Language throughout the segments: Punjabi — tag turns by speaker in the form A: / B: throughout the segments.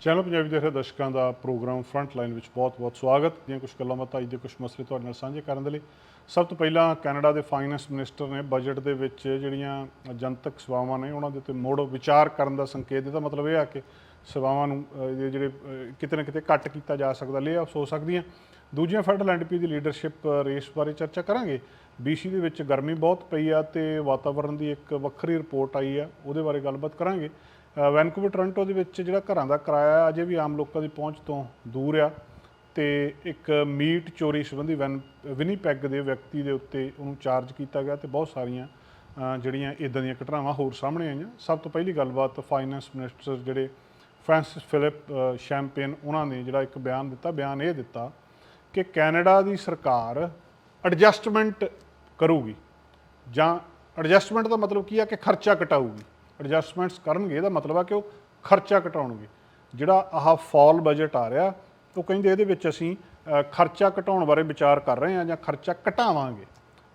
A: ਚੈਨਲ ਪੰਜਾਬੀ ਦੇਖ ਰਹੇ ਦਰਸ਼ਕਾਂ ਦਾ ਪ੍ਰੋਗਰਾਮ ਫਰੰਟ ਲਾਈਨ ਵਿੱਚ ਬਹੁਤ-ਬਹੁਤ ਸਵਾਗਤ। ਦੀਆਂ ਕੁਝ ਗੱਲਾਂ ਬਾਤਾਂ, ਅੱਜ ਦੇ ਕੁਝ ਮਸਲੇ ਤੁਹਾਡੇ ਨਾਲ ਸਾਂਝੇ ਕਰਨ ਦੇ ਲਈ। ਸਭ ਤੋਂ ਪਹਿਲਾਂ ਕੈਨੇਡਾ ਦੇ ਫਾਈਨੈਂਸ ਮਿਨਿਸਟਰ ਨੇ ਬਜਟ ਦੇ ਵਿੱਚ ਜਿਹੜੀਆਂ ਜਨਤਕ ਸੇਵਾਵਾਂ ਨੇ, ਉਹਨਾਂ ਦੇ ਉੱਤੇ ਮੋੜ ਵਿਚਾਰ ਕਰਨ ਦਾ ਸੰਕੇਤ ਦਿੱਤਾ। ਮਤਲਬ ਇਹ ਆ ਕਿ ਸੇਵਾਵਾਂ ਨੂੰ ਇਹ ਜਿਹੜੇ ਕਿਤੇ ਨਾ ਕਿਤੇ ਘੱਟ ਕੀਤਾ ਜਾ ਸਕਦਾ ਲੇ ਆਫ ਹੋ ਸਕਦੀਆਂ। ਦੂਜੀਆਂ ਫੈਡਰਲ ਐਂਡਪੀ ਦੀ ਲੀਡਰਸ਼ਿਪ ਰੇਸ ਬਾਰੇ ਚਰਚਾ ਕਰਾਂਗੇ। BC ਦੇ ਵਿੱਚ ਗਰਮੀ ਬਹੁਤ ਪਈ ਆ ਤੇ ਵਾਤਾਵਰਣ ਦੀ ਇੱਕ ਵੱਖਰੀ ਰਿਪੋਰਟ ਆਈ ਆ, ਉਹਦੇ ਬਾਰੇ ਗੱਲਬਾਤ ਕਰਾਂਗੇ। ਵੈਨਕੂਵਰ, ਟੋਰਾਂਟੋ ਦੇ ਵਿੱਚ ਜਿਹੜਾ ਘਰਾਂ ਦਾ ਕਿਰਾਇਆ ਅਜੇ ਵੀ ਆਮ ਲੋਕਾਂ ਦੀ ਪਹੁੰਚ ਤੋਂ ਦੂਰ ਆ ਤੇ ਇੱਕ ਮੀਟ ਚੋਰੀ ਸੰਬੰਧੀ ਵੈਨ, ਵਿਨੀਪੈਗ ਦੇ ਵਿਅਕਤੀ ਦੇ ਉੱਤੇ ਉਹਨੂੰ ਚਾਰਜ ਕੀਤਾ ਗਿਆ ਤੇ ਬਹੁਤ ਸਾਰੀਆਂ ਜਿਹੜੀਆਂ ਇਦਾਂ ਦੀਆਂ ਘਟਨਾਵਾਂ ਹੋਰ ਸਾਹਮਣੇ ਆਈਆਂ। ਸਭ ਤੋਂ ਪਹਿਲੀ ਗੱਲਬਾਤ ਫਾਈਨੈਂਸ ਮਿਨਿਸਟਰ ਜਿਹੜੇ ਫ੍ਰਾਂਸਿਸ ਫਿਲਿਪ ਸ਼ੈਂਪੇਨ, ਉਹਨਾਂ ਨੇ ਜਿਹੜਾ ਇੱਕ ਬਿਆਨ ਦਿੱਤਾ, ਬਿਆਨ ਇਹ ਦਿੱਤਾ ਕਿ ਕੈਨੇਡਾ ਦੀ ਸਰਕਾਰ ਐਡਜਸਟਮੈਂਟ ਕਰੂਗੀ ਜਾਂ ਐਡਜਸਟਮੈਂਟ ਦਾ ਮਤਲਬ ਕੀ ਆ ਕਿ ਖਰਚਾ ਘਟਾਊਗੀ ਐਡਜਸਟਮੈਂਟਸ ਕਰਨਗੇ, ਇਹਦਾ ਮਤਲਬ ਆ ਕਿ ਉਹ ਖਰਚਾ ਘਟਾਉਣਗੇ। ਜਿਹੜਾ ਆਹ ਫਾਲ ਬਜਟ ਆ ਰਿਹਾ, ਉਹ ਕਹਿੰਦੇ ਇਹਦੇ ਵਿੱਚ ਅਸੀਂ ਖਰਚਾ ਘਟਾਉਣ ਬਾਰੇ ਵਿਚਾਰ ਕਰ ਰਹੇ ਹਾਂ ਜਾਂ ਖਰਚਾ ਘਟਾਵਾਂਗੇ।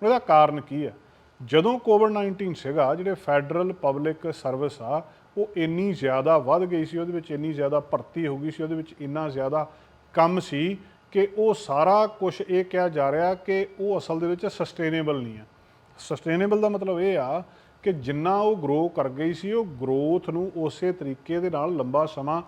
A: ਉਹਦਾ ਕਾਰਨ ਕੀ ਹੈ? ਜਦੋਂ ਕੋਵਿਡ-19 ਸੀਗਾ, ਜਿਹੜੇ ਫੈਡਰਲ ਪਬਲਿਕ ਸਰਵਿਸ ਆ, ਉਹ ਇੰਨੀ ਜ਼ਿਆਦਾ ਵੱਧ ਗਈ ਸੀ, ਉਹਦੇ ਵਿੱਚ ਇੰਨੀ ਜ਼ਿਆਦਾ ਭਰਤੀ ਹੋ ਗਈ ਸੀ, ਉਹਦੇ ਵਿੱਚ ਇੰਨਾ ਜ਼ਿਆਦਾ ਕੰਮ ਸੀ ਕਿ ਉਹ ਸਾਰਾ ਕੁਝ ਇਹ ਕਿਹਾ ਜਾ ਰਿਹਾ ਕਿ ਉਹ ਅਸਲ ਦੇ ਵਿੱਚ ਸਸਟੇਨੇਬਲ ਨਹੀਂ ਆ। ਸਸਟੇਨੇਬਲ ਦਾ ਮਤਲਬ ਇਹ ਆ ਕਿ ਜਿੰਨਾ ਉਹ ਗਰੋ ਕਰ ਗਈ ਸੀ, ਉਹ ਗਰੋਥ ਨੂੰ ਉਸੇ ਤਰੀਕੇ ਦੇ ਨਾਲ ਲੰਬਾ ਸਮਾਂ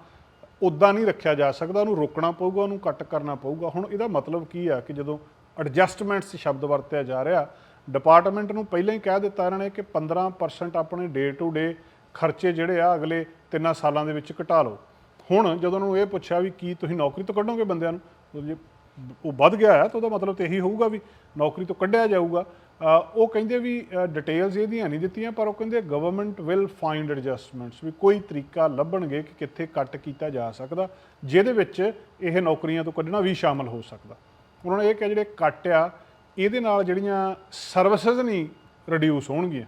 A: ਉਦਾਂ ਨਹੀਂ ਰੱਖਿਆ ਜਾ ਸਕਦਾ, ਉਹਨੂੰ ਰੋਕਣਾ ਪਊਗਾ, ਉਹਨੂੰ ਕੱਟ ਕਰਨਾ ਪਊਗਾ। ਹੁਣ ਇਹਦਾ ਮਤਲਬ ਕੀ ਆ ਕਿ ਜਦੋਂ ਐਡਜਸਟਮੈਂਟਸ ਸ਼ਬਦ ਵਰਤਿਆ ਜਾ ਰਿਹਾ ਡਿਪਾਰਟਮੈਂਟ ਨੂੰ ਪਹਿਲਾਂ ਹੀ ਕਹਿ ਦਿੱਤਾ ਇਹਨਾਂ ਨੇ ਕਿ 15% ਆਪਣੇ ਡੇ ਟੂ ਡੇ ਖਰਚੇ ਜਿਹੜੇ ਆ ਅਗਲੇ ਤਿੰਨਾਂ ਸਾਲਾਂ ਦੇ ਵਿੱਚ ਘਟਾ ਲਓ। ਹੁਣ ਜਦੋਂ ਉਹਨੂੰ ਇਹ ਪੁੱਛਿਆ ਵੀ ਕੀ ਤੁਸੀਂ ਨੌਕਰੀ ਤੋਂ ਕੱਢੋਗੇ ਬੰਦਿਆਂ ਨੂੰ ਜੇ ਉਹ ਵੱਧ ਗਿਆ ਹੈ ਤਾਂ ਉਹਦਾ ਮਤਲਬ ਤੇ ਇਹੀ ਹੋਊਗਾ ਵੀ ਨੌਕਰੀ ਤੋਂ ਕੱਢਿਆ ਜਾਊਗਾ। ਉਹ ਕਹਿੰਦੇ ਵੀ ਡਿਟੇਲਸ ਇਹਦੀਆਂ ਨਹੀਂ ਦਿੱਤੀਆਂ, ਪਰ ਉਹ ਕਹਿੰਦੇ ਗਵਰਨਮੈਂਟ ਵਿਲ ਫਾਈਂਡ ਐਡਜਸਟਮੈਂਟਸ ਵੀ ਕੋਈ ਤਰੀਕਾ ਲੱਭਣਗੇ ਕਿ ਕਿੱਥੇ ਕੱਟ ਕੀਤਾ ਜਾ ਸਕਦਾ, ਜਿਹਦੇ ਵਿੱਚ ਇਹ ਨੌਕਰੀਆਂ ਤੋਂ ਕੱਢਣਾ ਵੀ ਸ਼ਾਮਲ ਹੋ ਸਕਦਾ। ਉਹਨਾਂ ਨੇ ਇਹ ਕਿਹਾ, ਜਿਹੜੇ ਕੱਟ ਆ, ਇਹਦੇ ਨਾਲ ਜਿਹੜੀਆਂ ਸਰਵਿਸਿਜ਼ ਨਹੀਂ ਰਿਡਿਊਸ ਹੋਣਗੀਆਂ।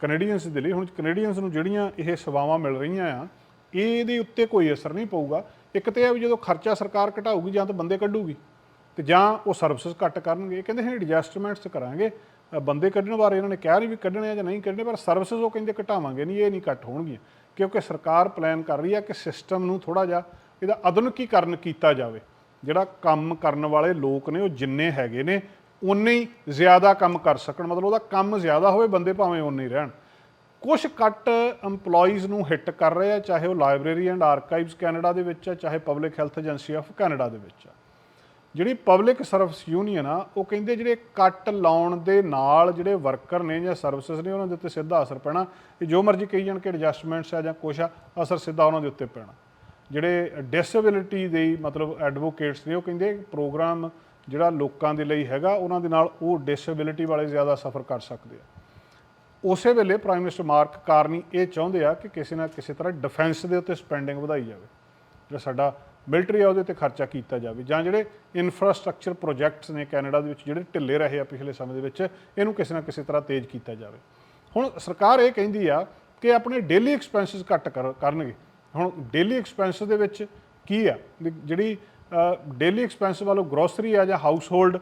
A: ਕੈਨੇਡੀਅਨਸ ਦੇ ਲਈ, ਹੁਣ ਕੈਨੇਡੀਅਨਸ ਨੂੰ ਜਿਹੜੀਆਂ ਇਹ ਸੇਵਾਵਾਂ ਮਿਲ ਰਹੀਆਂ ਆ, ਇਹਦੇ ਉੱਤੇ ਕੋਈ ਅਸਰ ਨਹੀਂ ਪਊਗਾ। ਇੱਕ ਤੇ ਇਹ ਵੀ ਜਦੋਂ ਖਰਚਾ ਸਰਕਾਰ ਘਟਾਊਗੀ, ਜਾਂ ਤਾਂ ਬੰਦੇ ਕੱਢੂਗੀ। ਤੇ ਜਾਂ ਉਹ ਸਰਵਿਸਿਜ਼ ਘੱਟ ਕਰਨਗੇ, ਕਹਿੰਦੇ ਹੈ ਐਡਜਸਟਮੈਂਟਸ ਕਰਾਂਗੇ। ਬੰਦੇ ਕੱਢਣ ਬਾਰੇ ਇਹਨਾਂ ਨੇ ਕਿਹਾ ਨਹੀਂ ਵੀ ਕੱਢਣੇ ਆ ਜਾਂ ਨਹੀਂ ਕੱਢਣੇ, ਪਰ ਸਰਵਿਸਿਜ਼ ਉਹ ਕਹਿੰਦੇ ਘਟਾਵਾਂਗੇ ਨਹੀਂ, ਇਹ ਨਹੀਂ ਘੱਟ ਹੋਣਗੀਆਂ। ਕਿਉਂਕਿ ਸਰਕਾਰ ਪਲਾਨ ਕਰ ਰਹੀ ਹੈ ਕਿ ਸਿਸਟਮ ਨੂੰ ਥੋੜਾ ਜਿਹਾ ਇਹਦਾ ਆਧੁਨਿਕੀਕਰਨ ਕੀਤਾ ਜਾਵੇ। ਜਿਹੜਾ ਕੰਮ ਕਰਨ ਵਾਲੇ ਲੋਕ ਨੇ, ਉਹ ਜਿੰਨੇ ਹੈਗੇ ਨੇ ਉਨੇ ਹੀ ਜ਼ਿਆਦਾ ਕੰਮ ਕਰ ਸਕਣ। ਮਤਲਬ ਉਹਦਾ ਕੰਮ ਜ਼ਿਆਦਾ ਹੋਵੇ, ਬੰਦੇ ਭਾਵੇਂ ਉਨੇ ਹੀ ਰਹਿਣ। ਕੁਝ ਕੱਟ EMPLOYEES ਨੂੰ ਹਿੱਟ ਕਰ ਰਹੇ ਆ, ਚਾਹੇ ਉਹ ਲਾਇਬ੍ਰੇਰੀ ਐਂਡ ਆਰਕਾਈਵਸ ਕੈਨੇਡਾ ਦੇ ਵਿੱਚ ਆ, ਚਾਹੇ public health agency of Canada ਦੇ ਵਿੱਚ ਆ। ਜਿਹੜੀ ਪਬਲਿਕ ਸਰਵਿਸ ਯੂਨੀਅਨ ਆ, ਉਹ ਕਹਿੰਦੇ ਜਿਹੜੇ ਕੱਟ ਲਾਉਣ ਦੇ ਨਾਲ ਜਿਹੜੇ ਵਰਕਰ ਨੇ ਜਾਂ ਸਰਵਿਸਿਜ਼ ਨੇ, ਉਹਨਾਂ ਦੇ ਉੱਤੇ ਸਿੱਧਾ ਅਸਰ ਪੈਣਾ। ਇਹ ਜੋ ਮਰਜ਼ੀ ਕਹੀ ਜਾਣ ਕਿ ਐਡਜਸਟਮੈਂਟਸ ਆ ਜਾਂ ਕੁਛ ਆ, ਅਸਰ ਸਿੱਧਾ ਉਹਨਾਂ ਦੇ ਉੱਤੇ ਪੈਣਾ। ਜਿਹੜੇ ਡਿਸੇਬਿਲਿਟੀ ਦੇ ਮਤਲਬ ਐਡਵੋਕੇਟਸ ਨੇ, ਉਹ ਕਹਿੰਦੇ ਪ੍ਰੋਗਰਾਮ ਜਿਹੜਾ ਲੋਕਾਂ ਦੇ ਲਈ ਹੈਗਾ, ਉਹਨਾਂ ਦੇ ਨਾਲ ਉਹ ਡਿਸੇਬਿਲਿਟੀ ਵਾਲੇ ਜ਼ਿਆਦਾ ਸਫਰ ਕਰ ਸਕਦੇ ਆ। ਉਸੇ ਵੇਲੇ ਪ੍ਰਾਈਮ ਮਿਨਿਸਟਰ ਮਾਰਕ ਕਾਰਨੀ ਇਹ ਚਾਹੁੰਦੇ ਆ ਕਿ ਕਿਸੇ ਨਾ ਕਿਸੇ ਤਰ੍ਹਾਂ ਡਿਫੈਂਸ ਦੇ ਉੱਤੇ ਸਪੈਂਡਿੰਗ ਵਧਾਈ ਜਾਵੇ। ਜਿਹੜਾ ਸਾਡਾ ਮਿਲਟਰੀ ਆ ਉਹਦੇ ਤੇ ਖਰਚਾ ਕੀਤਾ ਜਾਵੇ ਜਾਂ ਜਿਹੜੇ ਇਨਫਰਾਸਟ੍ਰਕਚਰ ਪ੍ਰੋਜੈਕਟਸ ਨੇ ਕੈਨੇਡਾ ਦੇ ਵਿੱਚ ਜਿਹੜੇ ਢਿੱਲੇ ਰਹੇ ਆ ਪਿਛਲੇ ਸਮੇਂ ਦੇ ਵਿੱਚ ਇਹਨੂੰ ਕਿਸੇ ਨਾ ਕਿਸੇ ਤਰ੍ਹਾਂ ਤੇਜ਼ ਕੀਤਾ ਜਾਵੇ। ਹੁਣ ਸਰਕਾਰ ਇਹ ਕਹਿੰਦੀ ਆ ਕਿ ਆਪਣੇ ਡੇਲੀ ਐਕਸਪੈਂਸਸ ਘੱਟ ਕਰ- ਕਰਨਗੇ। ਹੁਣ ਡੇਲੀ ਐਕਸਪੈਂਸ ਦੇ ਵਿੱਚ ਕੀ ਆ? ਜਿਹੜੀ ਡੇਲੀ ਐਕਸਪੈਂਸ ਵਾਲੋ ਗਰੋਸਰੀ ਆ ਜਾਂ ਹਾਊਸ ਹੋਲਡ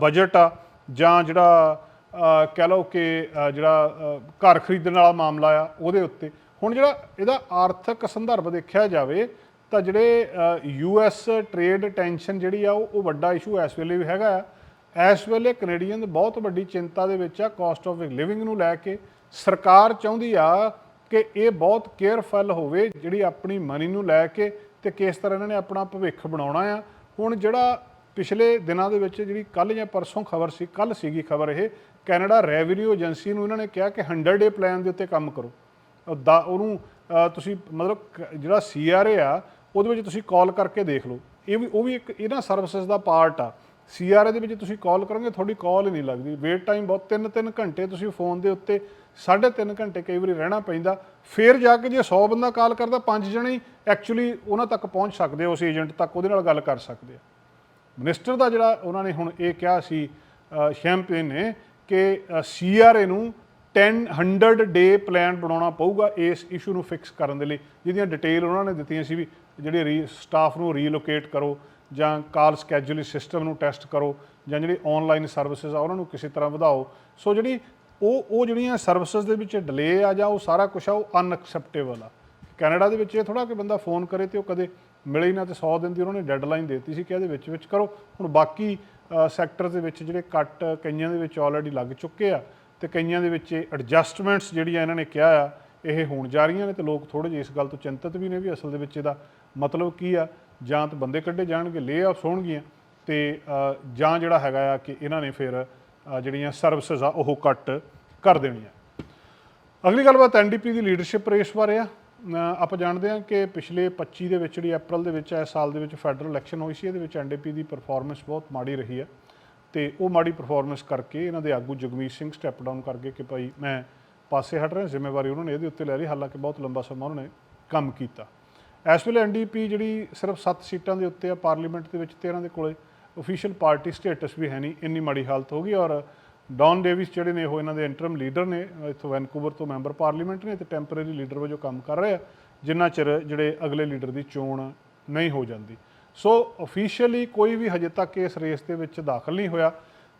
A: ਬਜਟ ਆ ਜਾਂ ਜਿਹੜਾ ਅ, ਕਹਿ ਲਓ ਕਿ ਜਿਹੜਾ ਘਰ ਖਰੀਦਣ ਵਾਲਾ ਮਾਮਲਾ ਆ ਉਹਦੇ ਉੱਤੇ। ਹੁਣ ਜਿਹੜਾ ਇਹਦਾ ਆਰਥਿਕ ਸੰਦਰਭ ਦੇਖਿਆ ਜਾਵੇ ਤਾਂ ਜਿਹੜੇ ਯੂ ਐਸ ਟ੍ਰੇਡ ਟੈਂਸ਼ਨ ਜਿਹੜੀ ਆ, ਉਹ ਉਹ ਵੱਡਾ ਇਸ਼ੂ ਇਸ ਵੇਲੇ ਵੀ ਹੈਗਾ ਆ। ਇਸ ਵੇਲੇ ਕੈਨੇਡੀਅਨ ਬਹੁਤ ਵੱਡੀ ਚਿੰਤਾ ਦੇ ਵਿੱਚ ਆ ਕਾਸਟ ਆਫ ਲਿਵਿੰਗ ਨੂੰ ਲੈ ਕੇ। ਸਰਕਾਰ ਚਾਹੁੰਦੀ ਆ ਕਿ ਇਹ ਬਹੁਤ ਕੇਅਰਫੁਲ ਹੋਵੇ, ਜਿਹੜੀ ਆਪਣੀ ਮਨੀ ਨੂੰ ਲੈ ਕੇ ਤੇ ਕਿਸ ਤਰ੍ਹਾਂ ਇਹਨਾਂ ਨੇ ਆਪਣਾ ਭਵਿੱਖ ਬਣਾਉਣਾ ਆ। ਹੁਣ ਜਿਹੜਾ ਪਿਛਲੇ ਦਿਨਾਂ ਦੇ ਵਿੱਚ ਜਿਹੜੀ ਕੱਲ ਜਾਂ ਪਰਸੋਂ ਖਬਰ ਸੀ ਕੱਲ ਸੀਗੀ ਖਬਰ ਇਹ ਕੈਨੇਡਾ ਰੈਵਨਿਊ ਏਜੰਸੀ ਨੂੰ ਇਹਨਾਂ ਨੇ ਕਿਹਾ ਕਿ 100 ਡੇ ਪਲਾਨ ਦੇ ਉੱਤੇ ਕੰਮ ਕਰੋ। ਉਹ ਦਾ ਉਹਨੂੰ ਤੁਸੀਂ ਮਤਲਬ ਕ- ਜਿਹੜਾ ਸੀਆਰਏ ਆ ਉਹਦੇ ਵਿੱਚ ਤੁਸੀਂ ਕਾਲ ਕਰਕੇ ਦੇਖ ਲਓ। ਇਹ ਵੀ ਉਹ ਵੀ ਇੱਕ ਇਹਨਾਂ ਸਰਵਿਸਿਜ਼ ਦਾ ਪਾਰਟ ਆ। ਸੀਆਰਏ ਦੇ ਵਿੱਚ ਤੁਸੀਂ ਕਾਲ ਕਰੋਗੇ ਤੁਹਾਡੀ ਕਾਲ ਹੀ ਨਹੀਂ ਲੱਗਦੀ। ਵੇਟ ਟਾਈਮ ਬਹੁਤ 3-3 ਘੰਟੇ ਤੁਸੀਂ ਫੋਨ ਦੇ ਉੱਤੇ 3.5 ਘੰਟੇ ਕਈ ਵਾਰੀ ਰਹਿਣਾ ਪੈਂਦਾ। ਫਿਰ ਜਾ ਕੇ ਜੇ 100 ਬੰਦਾ ਕਾਲ ਕਰਦਾ ਪੰਜ ਜਣੇ ਹੀ ਐਕਚੁਅਲੀ ਉਹਨਾਂ ਤੱਕ ਪਹੁੰਚ ਸਕਦੇ ਆ ਉਸ ਏਜੰਟ ਤੱਕ। ਉਹਦੇ ਨਾਲ ਗੱਲ ਕਰ ਸਕਦੇ ਆ। ਮਿਨਿਸਟਰ ਦਾ ਜਿਹੜਾ ਉਹਨਾਂ ਨੇ ਹੁਣ ਇਹ ਕਿਹਾ ਸੀ ਅ, ਸ਼ੈਂਪੇਨ ਨੇ ਕਿ ਸੀਆਰਏ ਨੂੰ 10 100 ਡੇ ਪਲਾਨ ਬਣਾਉਣਾ ਪਊਗਾ ਇਸ ਇਸ਼ੂ ਨੂੰ ਫਿਕਸ ਕਰਨ ਦੇ ਲਈ। ਜਿਹਦੀਆਂ ਡਿਟੇਲ ਉਹਨਾਂ ਨੇ ਦਿੱਤੀਆਂ ਸੀ ਵੀ ਜਿਹੜੇ ਰੀ ਸਟਾਫ ਨੂੰ ਰੀਲੋਕੇਟ ਕਰੋ ਜਾਂ ਕਾਲ ਸਕੈਜੂਲਿੰਗ ਸਿਸਟਮ ਨੂੰ ਟੈਸਟ ਕਰੋ ਜਾਂ ਜਿਹੜੀ ਆਨਲਾਈਨ ਸਰਵਿਸਿਜ਼ ਆ, ਉਹਨਾਂ ਨੂੰ ਕਿਸੇ ਤਰ੍ਹਾਂ ਵਧਾਓ। ਸੋ ਜਿਹੜੀ ਉਹ ਉਹ ਜਿਹੜੀਆਂ ਸਰਵਿਸਿਜ਼ ਦੇ ਵਿੱਚ ਡਿਲੇ ਆ ਜਾਂ ਉਹ ਸਾਰਾ ਕੁਝ ਆ, ਉਹ ਅਨਐਕਸੈਪਟੇਬਲ ਆ। ਕੈਨੇਡਾ ਦੇ ਵਿੱਚ ਇਹ ਥੋੜਾ ਕਿ ਬੰਦਾ ਫੋਨ ਕਰੇ ਤੇ ਉਹ ਕਦੇ ਮਿਲੇ ਨਾ ਤੇ 100 ਦਿਨ ਦੀ ਉਹਨਾਂ ਨੇ ਡੈਡਲਾਈਨ ਦਿੱਤੀ ਸੀ ਕਿ ਇਹਦੇ ਵਿੱਚ ਵਿੱਚ ਕਰੋ। ਹੁਣ ਬਾਕੀ ਸੈਕਟਰ ਦੇ ਵਿੱਚ ਜਿਹੜੇ ਕੱਟ ਕਈਆਂ ਦੇ ਵਿੱਚ ਆਲਰੇਡੀ ਲੱਗ ਚੁੱਕੇ ਆ ਤੇ ਕਈਆਂ ਦੇ ਵਿੱਚ ਐਡਜਸਟਮੈਂਟਸ ਜਿਹੜੀਆਂ ਇਹਨਾਂ ਨੇ ਕਿਹਾ ਆ, ਇਹ ਹੋਣ ਜਾ ਰਹੀਆਂ ਨੇ ਤੇ ਲੋਕ ਥੋੜੇ ਜਿਹੇ ਇਸ ਗੱਲ ਤੋਂ ਚਿੰਤਤ ਵੀ ਨੇ ਵੀ ਅਸਲ ਦੇ ਵਿੱਚ ਇਹਦਾ ਮਤਲਬ ਕੀ ਆ, ਜਾਂ ਤਾਂ ਬੰਦੇ ਕੱਢੇ ਜਾਣਗੇ ਲੇ ਆਫਸ ਹੋਣਗੀਆਂ, ਤੇ ਜਾਂ ਜਿਹੜਾ ਹੈਗਾ ਆ ਕਿ ਇਹਨਾਂ ਨੇ ਫਿਰ ਜਿਹੜੀਆਂ ਸਰਵਿਸਿਜ਼ ਆ, ਉਹ ਕੱਟ ਕਰ ਦੇਣੀਆਂ। ਅਗਲੀ ਗੱਲਬਾਤ ਐਨਡੀਪੀ ਦੀ ਲੀਡਰਸ਼ਿਪ ਰੇਸ ਬਾਰੇ ਆ। ਆਪਾਂ ਜਾਣਦੇ ਹਾਂ ਕਿ ਪਿਛਲੇ 25 ਦੇ ਵਿੱਚ, ਜਿਹੜੀ ਅਪ੍ਰੈਲ ਦੇ ਵਿੱਚ ਇਸ ਸਾਲ ਦੇ ਵਿੱਚ ਫੈਡਰਲ ਇਲੈਕਸ਼ਨ ਹੋਈ ਸੀ, ਇਹਦੇ ਵਿੱਚ ਐਨਡੀਪੀ ਦੀ ਪਰਫਾਰਮੈਂਸ ਬਹੁਤ ਮਾੜੀ ਰਹੀ ਹੈ ਤੇ ਉਹ ਮਾੜੀ ਪਰਫਾਰਮੈਂਸ ਕਰਕੇ ਇਹਨਾਂ ਦੇ ਆਗੂ ਜਗਮੀਤ ਸਿੰਘ ਸਟੈਪ ਡਾਊਨ ਕਰਕੇ ਕਿ ਭਾਈ ਮੈਂ ਪਾਸੇ ਹਟ ਰਿਹਾ, ਜ਼ਿੰਮੇਵਾਰੀ ਉਹਨਾਂ ਨੇ ਇਹਦੇ ਉੱਤੇ ਲੈ ਲਈ, ਹਾਲਾਂਕਿ ਬਹੁਤ ਲੰਬਾ ਸਮਾਂ ਉਹਨਾਂ ਨੇ ਕੰਮ ਕੀਤਾ। ਇਸ ਵੇਲੇ ਐਨਡੀਪੀ ਜਿਹੜੀ ਸਿਰਫ 7 ਸੀਟਾਂ ਦੇ ਉੱਤੇ ਆ ਪਾਰਲੀਮੈਂਟ ਦੇ ਵਿੱਚ ਤੇ ਇਹਨਾਂ ਦੇ ਕੋਲੇ ਅਫੀਸ਼ੀਅਲ ਪਾਰਟੀ ਸਟੇਟਸ ਵੀ ਹੈ ਨਹੀਂ, ਇੰਨੀ ਮਾੜੀ ਹਾਲਤ ਹੋ ਗਈ ਔਰ ਡੌਨ ਡੇਵਿਸ ਜਿਹੜੇ ਨੇ ਉਹ ਇਹਨਾਂ ਦੇ ਇੰਟਰਮ ਲੀਡਰ ਨੇ, ਇੱਥੋਂ ਵੈਨਕੂਵਰ ਤੋਂ ਮੈਂਬਰ ਪਾਰਲੀਮੈਂਟ ਨੇ ਤੇ ਟੈਂਪਰੇਰੀ ਲੀਡਰ ਵਜੋਂ ਕੰਮ ਕਰ ਰਹੇ ਆ, ਜਿੰਨਾ ਚਿਰ ਜਿਹੜੇ ਅਗਲੇ ਲੀਡਰ ਦੀ ਚੋਣ ਨਹੀਂ ਹੋ ਜਾਂਦੀ। ਸੋ ਅਫੀਸ਼ੀਅਲੀ ਕੋਈ ਵੀ ਹਜੇ ਤੱਕ ਇਸ ਰੇਸ ਦੇ ਵਿੱਚ ਦਾਖਲ ਨਹੀਂ ਹੋਇਆ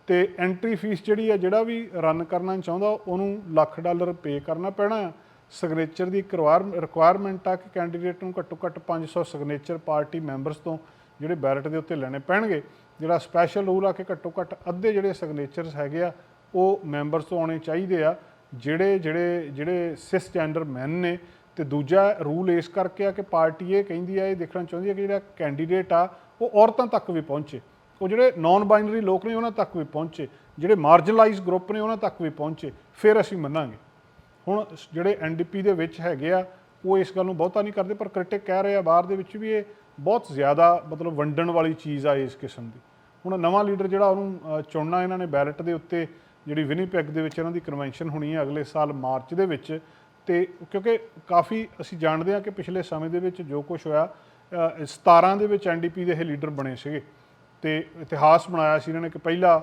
A: ਤੇ ਐਂਟਰੀ ਫੀਸ ਜਿਹੜੀ ਹੈ ਜਿਹੜਾ ਵੀ ਰਨ ਕਰਨਾ ਚਾਹੁੰਦਾ, ਉਹਨੂੰ ਲੱਖ ਡਾਲਰ ਪੇ ਕਰਨਾ ਪੈਣਾ ਆ। ਸਿਗਨੇਚਰ ਦੀ ਇੱਕ ਰਿਕੁਆਇਰਮੈਂਟ ਆ ਕਿ ਕੈਂਡੀਡੇਟ ਨੂੰ ਘੱਟੋ ਘੱਟ 500 ਸਿਗਨੇਚਰ ਪਾਰਟੀ ਮੈਂਬਰਸ ਤੋਂ ਜਿਹੜੇ ਬੈਲਟ ਦੇ ਉੱਤੇ ਲੈਣੇ ਪੈਣਗੇ। ਜਿਹੜਾ ਸਪੈਸ਼ਲ ਰੂਲ ਆ ਕਿ ਘੱਟੋ ਘੱਟ ਅੱਧੇ ਜਿਹੜੇ ਸਿਗਨੇਚਰਸ ਹੈਗੇ ਆ, ਉਹ ਮੈਂਬਰਸ ਤੋਂ ਆਉਣੇ ਚਾਹੀਦੇ ਆ। ਜਿਹੜੇ ਜਿਹੜੇ ਜਿਹੜੇ ਸਿਸ ਜੈਂਡਰ ਮੈਨ ਨੇ ਤੇ ਦੂਜਾ ਰੂਲ ਇਸ ਕਰਕੇ ਆ ਕਿ ਪਾਰਟੀ ਇਹ ਕਹਿੰਦੀ ਆ, ਇਹ ਦੇਖਣਾ ਚਾਹੁੰਦੀ ਆ ਕਿ ਜਿਹੜਾ ਕੈਂਡੀਡੇਟ ਆ, ਉਹ ਔਰਤਾਂ ਤੱਕ ਵੀ ਪਹੁੰਚੇ। ਉਹ ਜਿਹੜੇ ਨਾਨ ਬਾਈਨਰੀ ਲੋਕ ਨੇ, ਉਹਨਾਂ ਤੱਕ ਵੀ ਪਹੁੰਚੇ। ਜਿਹੜੇ ਮਾਰਜਨਲਾਈਜ਼ ਗਰੁੱਪ ਨੇ, ਉਹਨਾਂ ਤੱਕ ਵੀ ਪਹੁੰਚੇ। ਫਿਰ ਅਸੀਂ ਮੰਨਾਂਗੇ। ਹੁਣ ਸ- ਜਿਹੜੇ ਐਨਡੀਪੀ ਦੇ ਵਿੱਚ ਹੈਗੇ ਆ ਉਹ ਇਸ ਗੱਲ ਨੂੰ ਬਹੁਤਾ ਨਹੀਂ ਕਰਦੇ ਪਰ ਕ੍ਰਿਟਿਕ ਕਹਿ ਰਹੇ ਆ ਬਾਹਰ ਦੇ ਵਿੱਚ ਵੀ ਇਹ ਬਹੁਤ ਜ਼ਿਆਦਾ ਮਤਲਬ ਵੰਡਣ ਵਾਲੀ ਚੀਜ਼ ਆ ਇਸ ਕਿਸਮ ਦੀ। ਹੁਣ ਨਵਾਂ ਲੀਡਰ ਜਿਹੜਾ ਉਹਨੂੰ ਚੁਣਨਾ ਇਹਨਾਂ ਨੇ ਬੈਲਟ ਦੇ ਉੱਤੇ ਜਿਹੜੀ ਵਿਨੀਪੈਗ ਦੇ ਵਿੱਚ ਇਹਨਾਂ ਦੀ ਕਨਵੈਨਸ਼ਨ ਹੋਣੀ ਹੈ ਅਗਲੇ ਸਾਲ ਮਾਰਚ ਦੇ ਵਿੱਚ ਤੇ ਕਿਉਂਕਿ ਕਾਫੀ ਅਸੀਂ ਜਾਣਦੇ ਹਾਂ ਕਿ ਪਿਛਲੇ ਸਮੇਂ ਦੇ ਵਿੱਚ ਜੋ ਕੁਝ ਹੋਇਆ ਅ, 17 ਦੇ ਵਿੱਚ ਐਨਡੀਪੀ ਦੇ ਇਹ ਲੀਡਰ ਬਣੇ ਸੀਗੇ। ਤੇ ਇਤਿਹਾਸ ਬਣਾਇਆ ਸੀ ਇਹਨਾਂ ਨੇ ਕਿ ਪਹਿਲਾ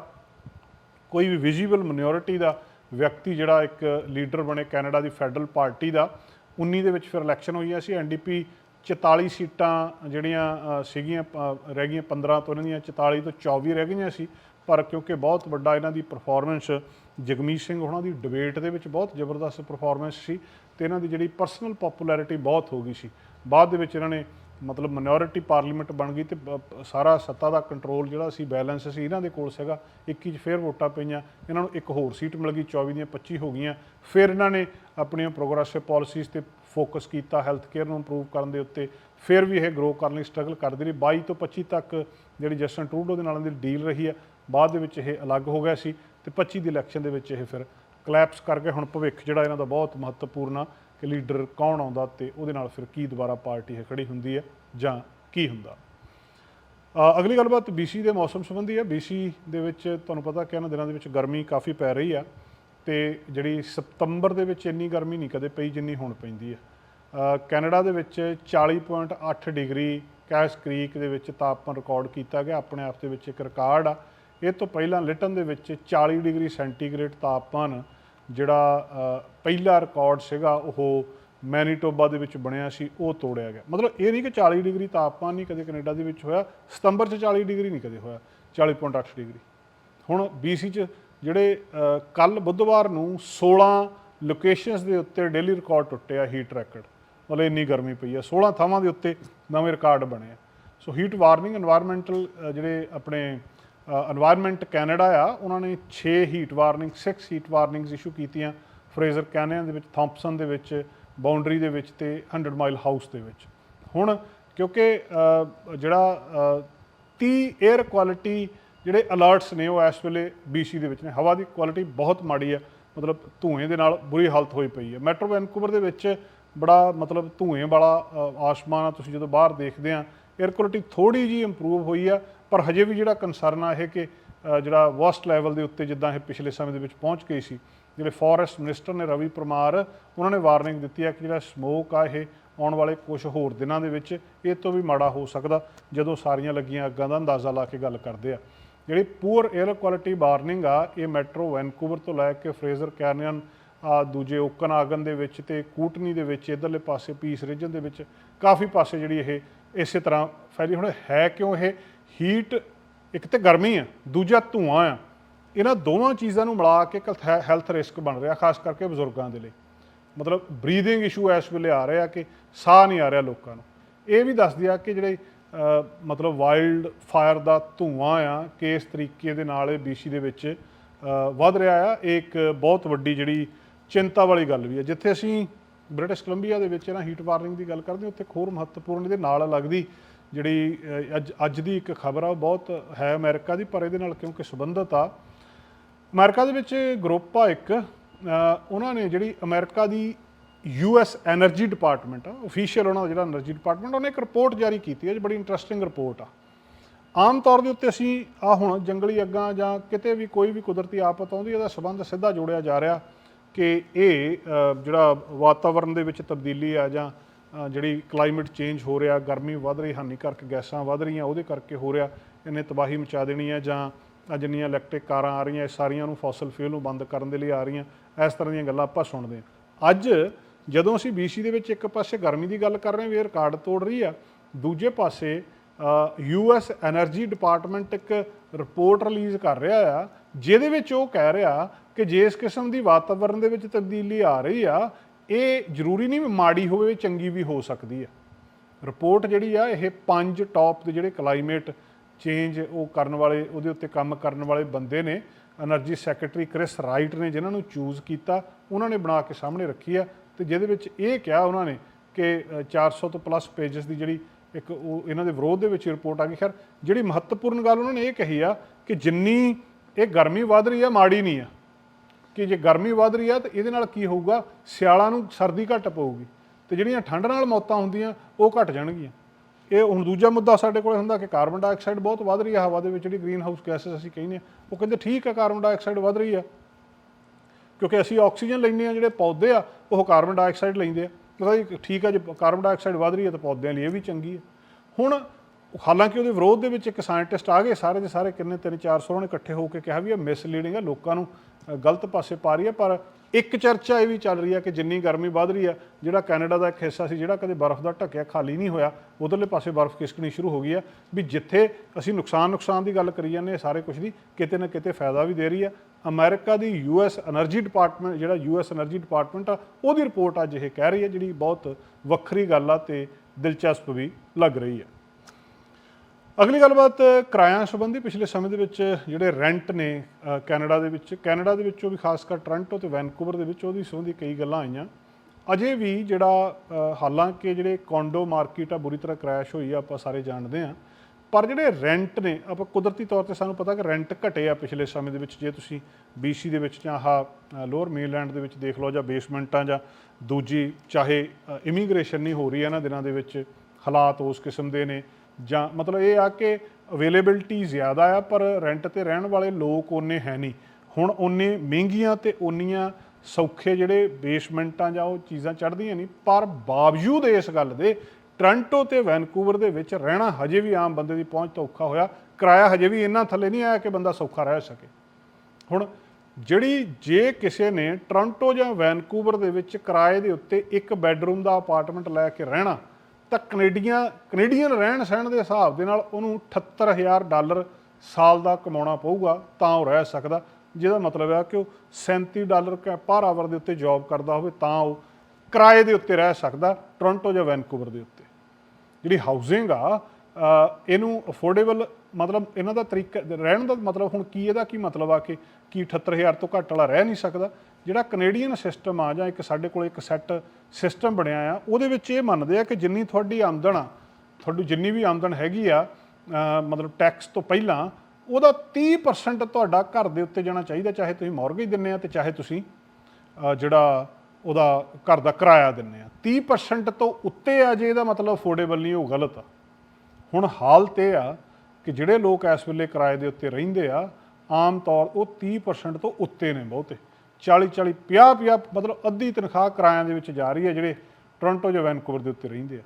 A: ਕੋਈ ਵੀ ਵਿਜ਼ੀਬਲ ਮਿਨੋਰਿਟੀ ਦਾ ਵਿਅਕਤੀ ਜਿਹੜਾ ਇੱਕ ਲੀਡਰ ਬਣੇ ਕੈਨੇਡਾ ਦੀ ਫੈਡਰਲ ਪਾਰਟੀ ਦਾ 19 ਦੇ ਵਿੱਚ ਫਿਰ ਇਲੈਕਸ਼ਨ ਹੋਈ ਸੀ ਐਨਡੀਪੀ 44 ਸੀਟਾਂ ਜਿਹੜੀਆਂ ਸੀਗੀਆਂ ਅ, ਰਹਿ ਗਈਆਂ 15 ਤੋਂ ਇਹਨਾਂ ਦੀਆਂ 44 ਤੋਂ 24 ਰਹਿ ਗਈਆਂ ਸੀ। ਪਰ ਕਿਉਂਕਿ ਬਹੁਤ ਵੱਡਾ ਇਹਨਾਂ ਦੀ ਪਰਫਾਰਮੈਂਸ ਜਗਮੀਤ ਸਿੰਘ ਉਹਨਾਂ ਦੀ ਡਿਬੇਟ ਦੇ ਵਿੱਚ ਬਹੁਤ ਜ਼ਬਰਦਸਤ ਪਰਫਾਰਮੈਂਸ ਸੀ ਤੇ ਇਹਨਾਂ ਦੀ ਜਿਹੜੀ ਪਰਸਨਲ ਪਪੂਲੈਰਿਟੀ ਬਹੁਤ ਹੋ ਗਈ ਸੀ। ਬਾਅਦ ਦੇ ਵਿੱਚ ਇਹਨਾਂ ਨੇ ਮਤਲਬ ਮਿਨੋਰਿਟੀ ਪਾਰਲੀਮੈਂਟ ਬਣ ਗਈ ਤੇ ਬ- ਸਾਰਾ ਸੱਤਾ ਦਾ ਕੰਟਰੋਲ ਜਿਹੜਾ ਸੀ ਬੈਲੈਂਸ ਸੀ, ਇਹਨਾਂ ਦੇ ਕੋਲ ਸੀਗਾ। 21 ਚ ਫੇਰ ਵੋਟਾਂ ਪਈਆਂ, ਇਹਨਾਂ ਨੂੰ ਇੱਕ ਹੋਰ ਸੀਟ ਮਿਲ ਗਈ 24 ਦੀਆਂ 25 ਹੋ ਗਈਆਂ। ਫਿਰ ਇਹਨਾਂ ਨੇ ਆਪਣੀਆਂ ਪ੍ਰੋਗਰੈਸਿਵ ਪਾਲਿਸੀਜ਼ ਤੇ ਫੋਕਸ ਕੀਤਾ ਹੈਲਥ ਕੇਅਰ ਨੂੰ ਇੰਪਰੂਵ ਕਰਨ ਦੇ ਉੱਤੇ। ਫਿਰ ਵੀ ਇਹ ਗਰੋ ਕਰਨ ਲਈ ਸਟਰਗਲ ਕਰਦੀ ਰਹੀ। 22 ਤੋਂ 25 ਤੱਕ ਜਿਹੜੀ ਜਸਟਨ ਟਰੂਡੋ ਦੇ ਨਾਲ ਇਹਨਾਂ ਦੀ ਡੀਲ ਰਹੀ ਹੈ, ਬਾਅਦ ਦੇ ਵਿੱਚ ਇਹ ਅਲੱਗ ਹੋ ਗਿਆ ਸੀ ਤੇ 25 ਦੀ ਇਲੈਕਸ਼ਨ ਦੇ ਵਿੱਚ ਇਹ ਫਿਰ ਕਲੈਪਸ ਕਰਕੇ ਹੁਣ ਭਵਿੱਖ ਜਿਹੜਾ ਇਹਨਾਂ ਦਾ ਬਹੁਤ ਮਹੱਤਵਪੂਰਨ ਆ। ਕਿ ਲੀਡਰ ਕੌਣ ਆਉਂਦਾ ਤੇ ਉਹਦੇ ਨਾਲ ਫਿਰ ਕੀ ਦੁਬਾਰਾ ਪਾਰਟੀ ਹੈ ਖੜੀ ਹੁੰਦੀ ਹੈ ਜਾਂ ਕੀ ਹੁੰਦਾ। ਅਗਲੀ ਗੱਲਬਾਤ BC ਦੇ ਮੌਸਮ ਸੰਬੰਧੀ ਹੈ। BC ਦੇ ਵਿੱਚ ਤੁਹਾਨੂੰ ਪਤਾ ਕਿ ਇਹਨਾਂ ਦਿਨਾਂ ਦੇ ਵਿੱਚ ਗਰਮੀ ਕਾਫੀ ਪੈ ਰਹੀ ਆ ਤੇ ਜਿਹੜੀ ਸਤੰਬਰ ਦੇ ਵਿੱਚ ਇੰਨੀ ਗਰਮੀ ਨਹੀਂ, ਕਦੇ ਪਈ ਜਿੰਨੀ ਹੁਣ ਪੈਂਦੀ ਹੈ। ਕੈਨੇਡਾ ਦੇ ਵਿੱਚ 40.8 ਡਿਗਰੀ ਕੈਸ ਕ੍ਰੀਕ ਦੇ ਵਿੱਚ ਤਾਪਮਾਨ ਰਿਕਾਰਡ ਕੀਤਾ ਗਿਆ। ਆਪਣੇ ਆਪ ਦੇ ਵਿੱਚ ਇੱਕ ਰਿਕਾਰਡ ਆ। ਇਹ ਤੋਂ ਪਹਿਲਾਂ ਲਿਟਨ ਦੇ ਵਿੱਚ 40 ਡਿਗਰੀ ਸੈਂਟੀਗ੍ਰੇਡ ਤਾਪਮਾਨ ਜਿਹੜਾ ਪਹਿਲਾ ਰਿਕਾਰਡ ਸੀਗਾ, ਉਹ ਮੈਨੀਟੋਬਾ ਦੇ ਵਿੱਚ ਬਣਿਆ ਸੀ, ਉਹ ਤੋੜਿਆ ਗਿਆ। ਮਤਲਬ ਇਹ ਨਹੀਂ ਕਿ 40 ਡਿਗਰੀ ਤਾਪਮਾਨ ਨਹੀਂ ਕਦੇ ਕੈਨੇਡਾ ਦੇ ਵਿੱਚ ਹੋਇਆ, ਸਤੰਬਰ 'ਚ 40 ਡਿਗਰੀ ਨਹੀਂ ਕਦੇ ਹੋਇਆ 40.8 ਡਿਗਰੀ। ਹੁਣ BC 'ਚ ਜਿਹੜੇ ਕੱਲ ਬੁੱਧਵਾਰ ਨੂੰ 16 ਲੋਕੇਸ਼ਨਸ ਦੇ ਉੱਤੇ ਡੇਲੀ ਰਿਕਾਰਡ ਟੁੱਟਿਆ ਹੀਟ ਰੈਕਡ ਮਤਲਬ ਇੰਨੀ ਗਰਮੀ ਪਈ ਹੈ 16 ਥਾਵਾਂ ਦੇ ਉੱਤੇ ਨਵੇਂ ਰਿਕਾਰਡ ਬਣੇ ਆ। ਸੋ ਹੀਟ ਵਾਰਨਿੰਗ এনवायरमेंटल ਜਿਹੜੇ ਆਪਣੇ এনवायरमेंट ਕੈਨੇਡਾ ਆ, ਉਹਨਾਂ ਨੇ 6 heat warning 6 heat warnings issue ਕੀਤੀਆਂ ਫਰੇਜ਼ਰ ਕੈਨਨ ਦੇ ਵਿੱਚ ਥਾਂਪਸਨ ਦੇ ਵਿੱਚ ਬਾਉਂਡਰੀ ਦੇ ਵਿੱਚ ਤੇ 100 ਮਾਈਲ ਹਾਊਸ ਦੇ ਵਿੱਚ। ਹੁਣ ਕਿਉਂਕਿ ਜਿਹੜਾ 30 ਏਅਰ ਕੁਆਲਿਟੀ ਜਿਹੜੇ ਅਲਰਟਸ ਨੇ, ਉਹ ਇਸ ਵੇਲੇ BC ਦੇ ਵਿੱਚ ਨੇ। ਹਵਾ ਦੀ ਕੁਆਲਿਟੀ ਬਹੁਤ ਮਾੜੀ ਹੈ ਮਤਲਬ ਧੂਏ ਦੇ ਨਾਲ ਬੁਰੀ ਹਾਲਤ ਹੋਈ ਪਈ ਹੈ ਮੈਟਰੋ ਵੈਨਕੂਵਰ ਦੇ ਵਿੱਚ ਬੜਾ, ਮਤਲਬ ਧੂਏ ਵਾਲਾ ਆਸਮਾਨ ਆ, ਤੁਸੀਂ ਜਦੋਂ ਬਾਹਰ ਦੇਖਦੇ ਆ ਏਅਰ ਕੁਆਲਿਟੀ ਥੋੜੀ ਜੀ ਇੰਪਰੂਵ ਹੋਈ ਆ ਪਰ ਹਜੇ ਵੀ ਜਿਹੜਾ ਕੰਸਰਨ ਆ ਇਹ ਕਿ ਜਿਹੜਾ ਵਰਸਟ ਲੈਵਲ ਦੇ ਉੱਤੇ ਜਿੱਦਾਂ ਇਹ ਪਿਛਲੇ ਸਮੇਂ ਦੇ ਵਿੱਚ ਪਹੁੰਚ ਗਈ ਸੀ, ਜਿਹੜੇ ਫੋਰੈਸਟ ਮਿਨਿਸਟਰ ਨੇ ਰਵੀ ਪਰਮਾਰ, ਉਹਨਾਂ ਨੇ ਵਾਰਨਿੰਗ ਦਿੱਤੀ ਆ ਕਿ ਜਿਹੜਾ ਸਮੋਕ ਆ ਇਹ ਆਉਣ ਵਾਲੇ ਕੁਝ ਹੋਰ ਦਿਨਾਂ ਦੇ ਵਿੱਚ ਇਹ ਤੋਂ ਵੀ ਮਾੜਾ ਹੋ ਸਕਦਾ, ਜਦੋਂ ਸਾਰੀਆਂ ਲੱਗੀਆਂ ਅੱਗਾਂ ਦਾ ਅੰਦਾਜ਼ਾ ਲਾ ਕੇ ਗੱਲ ਕਰਦੇ ਆ। ਜਿਹੜੀ ਪੂਅਰ 에ਅਰ ਕੁਆਲਿਟੀ ਵਾਰਨਿੰਗ ਆ, ਇਹ ਮੈਟਰੋ ਵੈਨਕੂਵਰ ਤੋਂ ਲੈ ਕੇ ਫਰੇਜ਼ਰ ਕੈਨੀਅਨ ਆ, ਦੂਜੇ ਓਕਨਾਗਨ ਦੇ ਵਿੱਚ ਤੇ ਕੂਟਨੀ ਦੇ ਵਿੱਚ, ਇਧਰਲੇ ਪਾਸੇ ਪੀਸ ਰੀਜਨ ਦੇ ਵਿੱਚ, ਕਾਫੀ ਪਾਸੇ ਜਿਹੜੀ ਇਹ ਇਸੇ ਤਰ੍ਹਾਂ ਫੈਲੀ ਹੁਣ ਹੈ ਕਿਉਂ ਇਹ? ਹੀਟ ਇੱਕ ਤੇ ਗਰਮੀ ਆ, ਦੂਜਾ ਧੂਆਂ ਆ। ਇਹਨਾਂ ਦੋਵਾਂ ਚੀਜ਼ਾਂ ਨੂੰ ਮਿਲਾ ਕੇ ਇੱਕ ਹੈਲਥ ਰਿਸਕ ਬਣ ਰਿਹਾ, ਖਾਸ ਕਰਕੇ ਬਜ਼ੁਰਗਾਂ ਦੇ ਲਈ। ਮਤਲਬ ਬਰੀਥਿੰਗ ਇਸ਼ੂ ਇਸ ਵੇਲੇ ਆ ਰਿਹਾ ਕਿ ਸਾਹ ਨਹੀਂ ਆ ਰਿਹਾ ਲੋਕਾਂ ਨੂੰ। ਇਹ ਵੀ ਦੱਸਦੀ ਆ ਕਿ ਜਿਹੜੇ ਮਤਲਬ ਵਾਈਲਡ ਫਾਇਰ ਦਾ ਧੂਆਂ ਆ ਕਿਸ ਤਰੀਕੇ ਦੇ ਨਾਲ ਇਹ BC ਦੇ ਵਿੱਚ ਵੱਧ ਰਿਹਾ ਆ। ਇਹ ਇੱਕ ਬਹੁਤ ਵੱਡੀ ਜਿਹੜੀ ਚਿੰਤਾ ਵਾਲੀ ਗੱਲ ਵੀ ਹੈ ਜਿੱਥੇ ਅਸੀਂ ਬ੍ਰਿਟਿਸ਼ ਕੋਲੰਬੀਆ ਦੇ ਵਿੱਚ ਨਾ ਹੀਟ ਵਾਰਨਿੰਗ ਦੀ ਗੱਲ ਕਰਦੇ ਹਾਂ, ਉੱਥੇ ਇੱਕ ਹੋਰ ਮਹੱਤਵਪੂਰਨ ਇਹਦੇ ਨਾਲ ਲੱਗਦੀ ਜਿਹੜੀ ਅੱਜ ਅੱਜ ਦੀ ਇੱਕ ਖਬਰ ਆ, ਉਹ ਬਹੁਤ ਹੈ ਅਮਰੀਕਾ ਦੀ, ਪਰ ਇਹਦੇ ਨਾਲ ਕਿਉਂਕਿ ਸੰਬੰਧਤ ਆ। ਅਮਰੀਕਾ ਦੇ ਵਿੱਚ ਗਰੁੱਪ ਆ ਇੱਕ ਉਹਨਾਂ ਨੇ ਜਿਹੜੀ ਅਮਰੀਕਾ ਦੀ ਯੂਐਸ એનર્ਜੀ ਡਿਪਾਰਟਮੈਂਟ ਆ ਅਫੀਸ਼ੀਅਲ ਉਹਨਾਂ ਦਾ ਜਿਹੜਾ એનર્ਜੀ ਡਿਪਾਰਟਮੈਂਟ ਉਹਨੇ ਇੱਕ ਰਿਪੋਰਟ ਜਾਰੀ ਕੀਤੀ ਹੈ ਜਿਹੜੀ ਬੜੀ ਇੰਟਰਸਟਿੰਗ ਰਿਪੋਰਟ ਆ। ਆਮ ਤੌਰ ਦੇ ਉੱਤੇ ਅਸੀਂ ਆ ਹੁਣ ਜੰਗਲੀ ਅੱਗਾਂ ਜਾਂ ਕਿਤੇ ਵੀ ਕੋਈ ਵੀ ਕੁਦਰਤੀ ਆਫਤ ਆਉਂਦੀ, ਇਹਦਾ ਸਬੰਧ ਸਿੱਧਾ ਜੋੜਿਆ ਜਾ ਰਿਹਾ ਕਿ ਇਹ ਜਿਹੜਾ ਵਾਤਾਵਰਣ ਦੇ ਵਿੱਚ ਤਬਦੀਲੀ ਆ ਜਾਂ ਜਿਹੜੀ ਕਲਾਈਮੇਟ ਚੇਂਜ ਹੋ ਰਿਹਾ, ਗਰਮੀ ਵੱਧ ਰਹੀ ਹਾਨੀ ਹਾਨੀਕਾਰਕ ਗੈਸਾਂ ਵੱਧ ਰਹੀਆਂ, ਉਹਦੇ ਕਰਕੇ ਹੋ ਰਿਹਾ, ਇਹਨੇ ਤਬਾਹੀ ਮਚਾ ਦੇਣੀ ਹੈ ਜਾਂ ਆ ਜਿੰਨੀਆਂ ਇਲੈਕਟ੍ਰਿਕ ਕਾਰਾਂ ਆ ਰਹੀਆਂ, ਇਹ ਸਾਰੀਆਂ ਨੂੰ ਫੋਸਲ ਫਿਊਲ ਨੂੰ ਬੰਦ ਕਰਨ ਦੇ ਲਈ ਆ ਰਹੀਆਂ, ਇਸ ਤਰ੍ਹਾਂ ਦੀਆਂ ਗੱਲਾਂ ਆਪਾਂ ਸੁਣਦੇ ਹਾਂ। ਅੱਜ ਜਦੋਂ ਅਸੀਂ BC ਦੇ ਵਿੱਚ ਇੱਕ ਪਾਸੇ ਗਰਮੀ ਦੀ ਗੱਲ ਕਰ ਰਹੇ ਹਾਂ, ਵੀ ਇਹ ਰਿਕਾਰਡ ਤੋੜ ਰਹੀ ਆ ਦੂਜੇ ਪਾਸੇ ਯੂਐਸ એનર્ਜੀ ਡਿਪਾਰਟਮੈਂਟ ਇੱਕ ਰਿਪੋਰਟ ਰਿਲੀਜ਼ ਕਰ ਰਿਹਾ ਆ, ਜਿਹਦੇ ਵਿੱਚ ਉਹ ਕਹਿ ਰਿਹਾ ਕਿ ਜੇ ਇਸ ਕਿਸਮ ਦੀ ਵਾਤਾਵਰਣ ਦੇ ਵਿੱਚ ਤਬਦੀਲੀ ਆ ਰਹੀ ਆ ਇਹ ਜ਼ਰੂਰੀ ਨਹੀਂ ਵੀ ਮਾੜੀ ਹੋਵੇ ਚੰਗੀ ਵੀ ਹੋ ਸਕਦੀ ਆ ਰਿਪੋਰਟ ਜਿਹੜੀ ਆ, ਇਹ ਪੰਜ ਟੌਪ ਦੇ ਜਿਹੜੇ ਕਲਾਈਮੇਟ ਚੇਂਜ ਉਹ ਕਰਨ ਵਾਲੇ, ਉਹਦੇ ਉੱਤੇ ਕੰਮ ਕਰਨ ਵਾਲੇ ਬੰਦੇ ਨੇ। એનર્ਜੀ ਸੈਕਟਰੀ ਕ੍ਰਿਸ ਰਾਈਟ ਨੇ ਜਿਨ੍ਹਾਂ ਨੂੰ ਚੂਜ਼ ਕੀਤਾ, ਉਹਨਾਂ ਨੇ ਬਣਾ ਕੇ ਸਾਹਮਣੇ ਰੱਖੀ ਆ। ਤੇ ਜਿਹਦੇ ਵਿੱਚ ਇਹ ਕਿਹਾ ਉਹਨਾਂ ਨੇ ਕਿ 400 ਤੋਂ ਪਲੱਸ ਪੇजेस ਦੀ ਜਿਹੜੀ ਇੱਕ ਉਹ ਇਹਨਾਂ ਦੇ ਵਿਰੋਧ ਦੇ ਵਿੱਚ ਰਿਪੋਰਟ ਆ ਗਈ। ਖੈਰ, ਜਿਹੜੀ ਮਹੱਤਵਪੂਰਨ ਗੱਲ ਉਹਨਾਂ ਨੇ ਇਹ ਕਹੀ ਆ ਕਿ ਜਿੰਨੀ ਇਹ ਗਰਮੀ ਵਧ ਰਹੀ ਆ, ਮਾੜੀ ਨਹੀਂ ਆ। ਕਿ ਜੇ ਗਰਮੀ ਵੱਧ ਰਹੀ ਆ, ਤਾਂ ਇਹਦੇ ਨਾਲ ਕੀ ਹੋਊਗਾ? ਸਿਆਲਾਂ ਨੂੰ ਸਰਦੀ ਘੱਟ ਪਊਗੀ। ਤੇ ਜਿਹੜੀਆਂ ਠੰਡ ਨਾਲ ਮੌਤਾਂ ਹੁੰਦੀਆਂ, ਉਹ ਘਟ ਜਾਣਗੀਆਂ। ਇਹ ਹੁਣ ਦੂਜਾ ਮੁੱਦਾ ਸਾਡੇ ਕੋਲ ਹੁੰਦਾ ਕਿ ਕਾਰਬਨ ਡਾਈਆਕਸਾਈਡ ਬਹੁਤ ਵੱਧ ਰਹੀ ਆ, ਹਵਾ ਦੇ ਵਿੱਚ ਜਿਹੜੀ ਗ੍ਰੀਨ ਹਾਊਸ ਗੈਸਸ ਅਸੀਂ ਕਹਿੰਦੇ ਆ, ਉਹ ਕਹਿੰਦੇ ਠੀਕ ਆ, ਕਾਰਬਨ ਡਾਈਆਕਸਾਈਡ ਵੱਧ ਰਹੀ ਆ। ਕਿਉਂਕਿ ਅਸੀਂ ਆਕਸੀਜਨ ਲੈਂਦੇ ਆ, ਜਿਹੜੇ ਪੌਦੇ ਆ, ਉਹ ਕਾਰਬਨ ਡਾਈਆਕਸਾਈਡ ਲੈਂਦੇ ਆ। ਕਹਿੰਦਾ ਜੀ ਠੀਕ ਆ, ਜੇ ਕਾਰਬਨ ਡਾਈਆਕਸਾਈਡ ਵੱਧ ਰਹੀ ਹੈ ਤਾਂ ਪੌਦਿਆਂ ਲਈ ਇਹ ਵੀ ਚੰਗੀ ਆ। ਹੁਣ ਹਾਲਾਂਕਿ ਉਹਦੇ ਵਿਰੋਧ ਦੇ ਵਿੱਚ ਇੱਕ ਸਾਇੰਟਿਸਟ ਆ ਗਏ, ਸਾਰੇ ਦੇ ਸਾਰੇ ਕਿੰਨੇ 3-400 ਉਹਨਾਂ ਨੇ ਇਕੱਠੇ ਹੋ ਕੇ ਕਿਹਾ ਵੀ ਇਹ ਮਿਸਲੀਡਿੰਗ ਆ, ਲੋਕਾਂ ਨੂੰ ਗਲਤ ਪਾਸੇ ਪਾ ਰਹੀ ਹੈ ਪਰ ਇੱਕ ਚਰਚਾ ਇਹ ਵੀ ਚੱਲ ਰਹੀ ਹੈ ਕਿ ਜਿੰਨੀ ਗਰਮੀ ਵੱਧ ਰਹੀ ਹੈ ਜਿਹੜਾ ਕੈਨੇਡਾ ਦਾ ਇੱਕ ਹਿੱਸਾ ਸੀ, ਜਿਹੜਾ ਕਦੇ ਬਰਫ਼ ਦਾ ਢੱਕਿਆ ਖਾਲੀ ਨਹੀਂ ਹੋਇਆ, ਉਧਰਲੇ ਪਾਸੇ ਬਰਫ਼ ਕਿਸਕਣੀ ਸ਼ੁਰੂ ਹੋ ਗਈ ਆ, ਵੀ ਜਿੱਥੇ ਅਸੀਂ ਨੁਕਸਾਨ ਨੁਕਸਾਨ ਦੀ ਗੱਲ ਕਰੀ ਜਾਂਦੇ ਸਾਰੇ ਕੁਝ ਦੀ ਕਿਤੇ ਨਾ ਕਿਤੇ ਫਾਇਦਾ ਵੀ ਦੇ ਰਹੀ ਹੈ ਅਮਰੀਕਾ ਦੀ ਯੂਐਸ એનર્ਜੀ ਡਿਪਾਰਟਮੈਂਟ ਜਿਹੜਾ ਯੂਐਸ એનર્ਜੀ ਡਿਪਾਰਟਮੈਂਟ ਆ, ਉਹਦੀ ਰਿਪੋਰਟ ਅੱਜ ਇਹ ਕਹਿ ਰਹੀ ਹੈ ਜਿਹੜੀ ਬਹੁਤ ਵੱਖਰੀ ਗੱਲ ਆ ਤੇ ਦਿਲਚਸਪ ਵੀ ਲੱਗ ਰਹੀ ਆ। ਅਗਲੀ ਗੱਲਬਾਤ, ਕਿਰਾਇਆਂ ਸੰਬੰਧੀ ਪਿਛਲੇ ਸਮੇਂ ਦੇ ਵਿੱਚ ਜਿਹੜੇ ਰੈਂਟ ਨੇ ਕੈਨੇਡਾ ਦੇ ਵਿੱਚ, ਕੈਨੇਡਾ ਦੇ ਵਿੱਚੋਂ ਵੀ ਖਾਸ ਕਰ ਟੋਰਾਂਟੋ ਤੇ ਵੈਨਕੂਵਰ ਦੇ ਵਿੱਚ ਉਹਦੀ ਸੰਬੰਧੀ ਕਈ ਗੱਲਾਂ ਆਈਆਂ। ਅਜੇ ਵੀ ਜਿਹੜਾ ਹਾਲਾਂਕਿ ਜਿਹੜੇ ਕੌਂਡੋ ਮਾਰਕੀਟ ਆ, ਬੁਰੀ ਤਰ੍ਹਾਂ ਕ੍ਰੈਸ਼ ਹੋਈ ਆ, ਆਪਾਂ ਸਾਰੇ ਜਾਣਦੇ ਆ ਪਰ ਜਿਹੜੇ ਰੈਂਟ ਨੇ, ਆਪਾਂ ਕੁਦਰਤੀ ਤੌਰ ਤੇ ਸਾਨੂੰ ਪਤਾ ਕਿ ਰੈਂਟ ਘਟੇ ਆ ਪਿਛਲੇ ਸਮੇਂ ਦੇ ਵਿੱਚ, ਜੇ ਤੁਸੀਂ BC ਦੇ ਵਿੱਚ ਜਾਂ ਆਹ ਲੋਅਰ ਮੇਨਲੈਂਡ ਦੇ ਵਿੱਚ ਦੇਖ ਲਓ ਜਾਂ ਬੇਸਮੈਂਟਾਂ ਜਾਂ ਦੂਜੀ, ਚਾਹੇ ਇਮੀਗ੍ਰੇਸ਼ਨ ਨਹੀਂ ਹੋ ਰਹੀ ਇਹਨਾਂ ਦਿਨਾਂ ਦੇ ਵਿੱਚ, ਹਾਲਾਤ ਉਸ ਕਿਸਮ ਦੇ ਨੇ। ਜਾਂ ਮਤਲਬ ਇਹ ਆ ਕਿ ਅਵੇਲੇਬਿਲਟੀ ਜ਼ਿਆਦਾ ਆ, ਪਰ ਰੈਂਟ ਤੇ ਰਹਿਣ ਵਾਲੇ ਲੋਕ ਓਨੇ ਹੈ ਨਹੀਂ। ਹੁਣ ਓਨੇ ਮਹਿੰਗੀਆਂ ਤੇ ਓਨੀਆਂ ਸੌਖੇ ਜਿਹੜੇ ਬੇਸਮੈਂਟਾਂ ਜਾਂ ਉਹ ਚੀਜ਼ਾਂ ਚੜ੍ਹਦੀਆਂ ਨਹੀਂ, ਪਰ ਬਾਵਜੂਦ ਇਸ ਗੱਲ ਦੇ ਟ੍ਰਾਂਟੋ ਤੇ ਵੈਨਕੂਵਰ ਦੇ ਵਿੱਚ ਰਹਿਣਾ ਹਜੇ ਵੀ ਆਮ ਬੰਦੇ ਦੀ ਪਹੁੰਚ ਤੋਂ ਔਖਾ ਹੋਇਆ। ਕਿਰਾਇਆ ਹਜੇ ਵੀ ਇੰਨਾ ਥੱਲੇ ਨਹੀਂ ਆਇਆ ਕਿ ਬੰਦਾ ਸੌਖਾ ਰਹਿ ਸਕੇ। ਹੁਣ ਜਿਹੜੀ ਜੇ ਕਿਸੇ ਨੇ ਟੋਰਾਂਟੋ ਜਾਂ ਵੈਨਕੂਵਰ ਦੇ ਵਿੱਚ ਕਿਰਾਏ ਦੇ ਉੱਤੇ ਇੱਕ ਬੈੱਡਰੂਮ ਦਾ ਅਪਾਰਟਮੈਂਟ ਲੈ ਕੇ ਰਹਿਣਾ ਤਾਂ ਕੈਨੇਡੀਅਨ ਕੈਨੇਡੀਅਨ ਰਹਿਣ ਸਹਿਣ ਦੇ ਹਿਸਾਬ ਦੇ ਨਾਲ ਉਹਨੂੰ 78000 ਡਾਲਰ ਸਾਲ ਦਾ ਕਮਾਉਣਾ ਪਊਗਾ, ਤਾਂ ਉਹ ਰਹਿ ਸਕਦਾ। ਜਿਹਦਾ ਮਤਲਬ ਹੈ ਕਿ ਉਹ 37 ਡਾਲਰ ਪਰ ਆਵਰ ਦੇ ਉੱਤੇ ਜੌਬ ਕਰਦਾ ਹੋਵੇ, ਤਾਂ ਉਹ ਕਿਰਾਏ ਦੇ ਉੱਤੇ ਰਹਿ ਸਕਦਾ, ਟੋਰਾਂਟੋ ਜਾਂ ਵੈਨਕੂਵਰ ਦੇ ਉੱਤੇ। ਜਿਹੜੀ ਹਾਊਸਿੰਗ ਆ ਇਹਨੂੰ ਅਫੋਰਡੇਬਲ ਮਤਲਬ ਇਹਨਾਂ ਦਾ ਤਰੀਕਾ, ਰਹਿਣ ਦਾ ਮਤਲਬ ਹੁਣ ਕੀ ਇਹਦਾ ਕੀ ਮਤਲਬ ਆ ਕਿ ਕੀ 78000 ਤੋਂ ਘੱਟ ਵਾਲਾ ਰਹਿ ਨਹੀਂ ਸਕਦਾ? ਜਿਹੜਾ ਕੈਨੇਡੀਅਨ ਸਿਸਟਮ ਆ ਜਾਂ ਇੱਕ ਸਾਡੇ ਕੋਲ ਇੱਕ ਸੈੱਟ ਸਿਸਟਮ ਬਣਿਆ ਆ, ਉਹਦੇ ਵਿੱਚ ਇਹ ਮੰਨਦੇ ਆ ਕਿ ਜਿੰਨੀ ਤੁਹਾਡੀ ਆਮਦਨ ਆ, ਤੁਹਾਡੀ ਜਿੰਨੀ ਵੀ ਆਮਦਨ ਹੈਗੀ ਆ ਮਤਲਬ ਟੈਕਸ ਤੋਂ ਪਹਿਲਾਂ, ਉਹਦਾ 30% ਤੁਹਾਡਾ ਘਰ ਦੇ ਉੱਤੇ ਜਾਣਾ ਚਾਹੀਦਾ, ਚਾਹੇ ਤੁਸੀਂ ਮੌਰਗੇਜ ਦਿੰਨੇ ਆ ਤੇ ਚਾਹੇ ਤੁਸੀਂ ਜਿਹੜਾ ਉਹਦਾ ਘਰ ਦਾ ਕਿਰਾਇਆ ਦਿੰਨੇ ਆ। 30% ਤੋਂ ਉੱਤੇ ਆ ਜੇ ਇਹਦਾ ਮਤਲਬ ਅਫੋਰਡੇਬਲ ਨਹੀਂ, ਉਹ ਗਲਤ ਆ। ਹੁਣ ਹਾਲਤ ਇਹ ਆ ਕਿ ਜਿਹੜੇ ਲੋਕ ਇਸ ਵੇਲੇ ਕਿਰਾਏ ਦੇ ਉੱਤੇ ਰਹਿੰਦੇ ਆ ਆਮ ਤੌਰ ਉਹ 30% ਤੋਂ ਉੱਤੇ ਨੇ ਬਹੁਤੇ। 40 40 50 50 ਮਤਲਬ ਅੱਧੀ ਤਨਖਾਹ ਕਿਰਾਇਆਂ ਦੇ ਵਿੱਚ ਜਾ ਰਹੀ ਹੈ ਜਿਹੜੇ ਟੋਰਾਂਟੋ ਜਾਂ ਵੈਨਕੂਵਰ ਦੇ ਉੱਤੇ ਰਹਿੰਦੇ ਆ।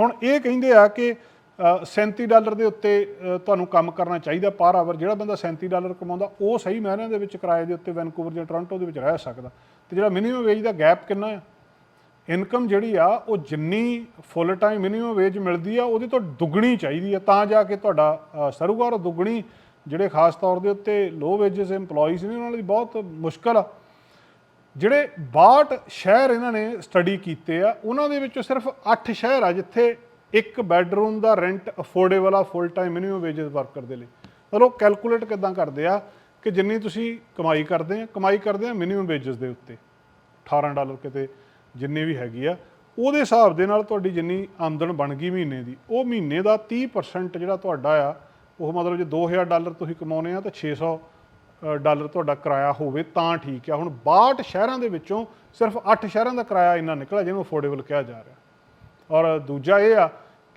A: ਹੁਣ ਇਹ ਕਹਿੰਦੇ ਆ ਕਿ ਅ, 37 ਡਾਲਰ ਦੇ ਉੱਤੇ ਤੁਹਾਨੂੰ ਕੰਮ ਕਰਨਾ ਚਾਹੀਦਾ ਪਰ ਆਵਰ ਜਿਹੜਾ ਬੰਦਾ 37 ਡਾਲਰ ਕਮਾਉਂਦਾ ਉਹ ਸਹੀ ਮਾਇਨਿਆਂ ਦੇ ਵਿੱਚ ਕਿਰਾਏ ਦੇ ਉੱਤੇ ਵੈਨਕੂਵਰ ਜਾਂ ਟੋਰਾਂਟੋ ਦੇ ਵਿੱਚ ਰਹਿ ਸਕਦਾ। ਤੇ ਜਿਹੜਾ ਮਿਨੀਮਮ ਵੇਜ ਦਾ ਗੈਪ ਕਿੰਨਾ ਆ? ਇਨਕਮ ਜਿਹੜੀ ਆ ਉਹ ਜਿੰਨੀ ਫੁੱਲ ਟਾਈਮ ਮਿਨੀਮਮ ਵੇਜ ਮਿਲਦੀ ਆ ਉਹਦੇ ਤੋਂ ਦੁੱਗਣੀ ਚਾਹੀਦੀ ਆ। ਤਾਂ ਜਾ ਕੇ ਤੁਹਾਡਾ ਅ, ਸਰੂਗਾ ਔਰ ਦੁੱਗਣੀ ਜਿਹੜੇ ਖਾਸ ਤੌਰ ਦੇ ਉੱਤੇ ਲੋ ਵੇਜਸ EMPLOYEES ਨੇ ਉਹਨਾਂ ਲਈ ਬਹੁਤ ਮੁਸ਼ਕਲ ਆ। ਜਿਹੜੇ 62 ਸ਼ਹਿਰ ਇਹਨਾਂ ਨੇ ਸਟੱਡੀ ਕੀਤੇ ਆ ਉਹਨਾਂ ਦੇ ਵਿੱਚੋਂ ਸਿਰਫ 8 ਸ਼ਹਿਰ ਆ ਜਿੱਥੇ ਇੱਕ ਬੈੱਡਰੂਮ ਦਾ ਰੈਂਟ ਅਫੋਰਡੇਬਲ ਆ full time minimum wages worker ਦੇ ਲਈ। ਚਲੋ ਕੈਲਕੂਲੇਟ ਕਿਦਾਂ ਕਰਦੇ ਆ ਕਿ ਜਿੰਨੀ ਤੁਸੀਂ ਕਮਾਈ ਕਰਦੇ ਆ ਕਮਾਈ ਕਰਦੇ ਆ ਮਿਨੀਮਮ ਵੇਜਸ ਦੇ ਉੱਤੇ। 18 ਡਾਲਰ ਕਿਤੇ ਜਿੰਨੀ ਵੀ ਹੈਗੀ ਆ ਉਹਦੇ ਹਿਸਾਬ ਦੇ ਨਾਲ ਤੁਹਾਡੀ ਜਿੰਨੀ ਆਮਦਨ ਬਣ ਗਈ ਮਹੀਨੇ ਦੀ ਉਹ ਮਹੀਨੇ ਦਾ 30% ਜਿਹੜਾ ਤੁਹਾਡਾ ਆ ਉਹ ਮਤਲਬ ਜੇ 2000 ਡਾਲਰ ਤੁਸੀਂ ਕਮਾਉਨੇ ਆ ਤਾਂ 600 ਅ, ਡਾਲਰ ਤੁਹਾਡਾ ਕਿਰਾਇਆ ਹੋਵੇ ਤਾਂ ਠੀਕ ਆ। ਹੁਣ 62 ਸ਼ਹਿਰਾਂ ਦੇ ਵਿੱਚੋਂ ਸਿਰਫ 8 ਸ਼ਹਿਰਾਂ ਦਾ ਕਿਰਾਇਆ ਇੰਨਾ ਨਿਕਲਿਆ ਜਿਹਨੂੰ ਅਫੋਰਡੇਬਲ ਕਿਹਾ ਜਾ ਰਿਹਾ। ਔਰ ਦੂਜਾ ਇਹ ਆ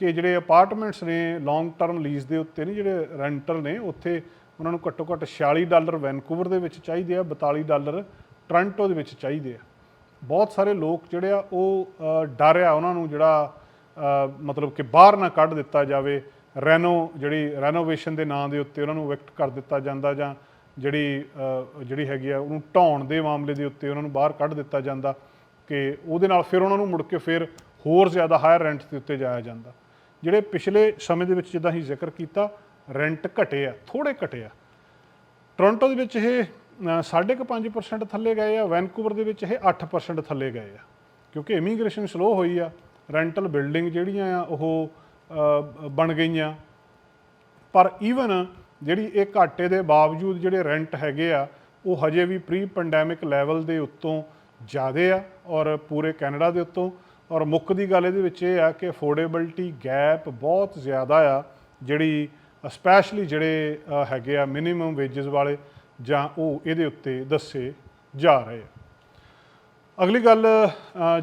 A: ਕਿ ਜਿਹੜੇ ਅਪਾਰਟਮੈਂਟਸ ਨੇ ਲੌਂਗ ਟਰਮ ਲੀਜ਼ ਦੇ ਉੱਤੇ ਨਹੀਂ ਜਿਹੜੇ ਰੈਂਟਲ ਨੇ ਉੱਥੇ ਉਹਨਾਂ ਨੂੰ ਘੱਟੋ ਘੱਟ 46 ਡਾਲਰ ਵੈਨਕੂਵਰ ਦੇ ਵਿੱਚ ਚਾਹੀਦੇ ਆ 42 ਡਾਲਰ ਟੋਰਾਂਟੋ ਦੇ ਵਿੱਚ ਚਾਹੀਦੇ ਆ। ਬਹੁਤ ਸਾਰੇ ਲੋਕ ਜਿਹੜੇ ਆ ਉਹ ਡਰ ਆ ਉਹਨਾਂ ਨੂੰ ਜਿਹੜਾ ਮਤਲਬ ਕਿ ਬਾਹਰ ਨਾ ਕੱਢ ਦਿੱਤਾ ਜਾਵੇ। ਰੈਨੋ, ਜਿਹੜੀ ਰੈਨੋਵੇਸ਼ਨ ਦੇ ਨਾਂ ਦੇ ਉੱਤੇ ਉਹਨਾਂ ਨੂੰ ਵਿਕਟ ਕਰ ਦਿੱਤਾ ਜਾਂਦਾ ਜਾਂ ਜਿਹੜੀ ਜਿਹੜੀ ਹੈਗੀ ਆ ਉਹਨੂੰ ਢਾਉਣ ਦੇ ਮਾਮਲੇ ਦੇ ਉੱਤੇ ਉਹਨਾਂ ਨੂੰ ਬਾਹਰ ਕੱਢ ਦਿੱਤਾ ਜਾਂਦਾ ਕਿ ਉਹਦੇ ਨਾਲ ਫਿਰ ਉਹਨਾਂ ਨੂੰ ਮੁੜ ਕੇ ਫਿਰ ਹੋਰ ਜ਼ਿਆਦਾ ਹਾਇਰ ਰੈਂਟ ਦੇ ਉੱਤੇ ਜਾਇਆ ਜਾਂਦਾ। ਜਿਹੜੇ ਪਿਛਲੇ ਸਮੇਂ ਦੇ ਵਿੱਚ ਜਿੱਦਾਂ ਹੀ ਜ਼ਿਕਰ ਕੀਤਾ ਰੈਂਟ ਘਟੇ ਆ ਥੋੜੇ ਘਟੇ ਆ। ਟੋਰਾਂਟੋ ਦੇ ਵਿੱਚ ਇਹ ਅ, ਸਾਢੇ ਕੁ 5% ਥੱਲੇ ਗਏ ਆ ਵੈਨਕੂਵਰ ਦੇ ਵਿੱਚ ਇਹ 8% ਥੱਲੇ ਗਏ ਆ। ਕਿਉਂਕਿ ਇਮੀਗ੍ਰੇਸ਼ਨ ਸਲੋ ਹੋਈ ਆ ਰੈਂਟਲ ਬਿਲਡਿੰਗ ਜਿਹੜੀਆਂ ਆ ਉਹ ਬਣ ਗਈਆਂ। ਪਰ ਈਵਨ ਜਿਹੜੀ ਇਹ ਘਾਟੇ ਦੇ ਬਾਵਜੂਦ ਜਿਹੜੇ ਰੈਂਟ ਹੈਗੇ ਆ ਉਹ ਹਜੇ ਵੀ ਪ੍ਰੀ ਪੈਂਡੈਮਿਕ ਲੈਵਲ ਦੇ ਉੱਤੋਂ ਜ਼ਿਆਦੇ ਆ ਔਰ ਪੂਰੇ ਕੈਨੇਡਾ ਦੇ ਉੱਤੋਂ। ਔਰ ਮੁੱਖ ਦੀ ਗੱਲ ਇਹਦੇ ਵਿੱਚ ਇਹ ਆ ਕਿ ਅਫੋਰਡੇਬਿਲਟੀ ਗੈਪ ਬਹੁਤ ਜ਼ਿਆਦਾ ਆ ਜਿਹੜੀ ਸਪੈਸ਼ਲੀ ਜਿਹੜੇ ਹੈਗੇ ਆ ਮਿਨੀਮਮ ਵੇਜਸ ਵਾਲੇ ਜਾਂ ਉਹ ਇਹਦੇ ਉੱਤੇ ਦੱਸੇ ਜਾ ਰਹੇ ਆ। ਅਗਲੀ ਗੱਲ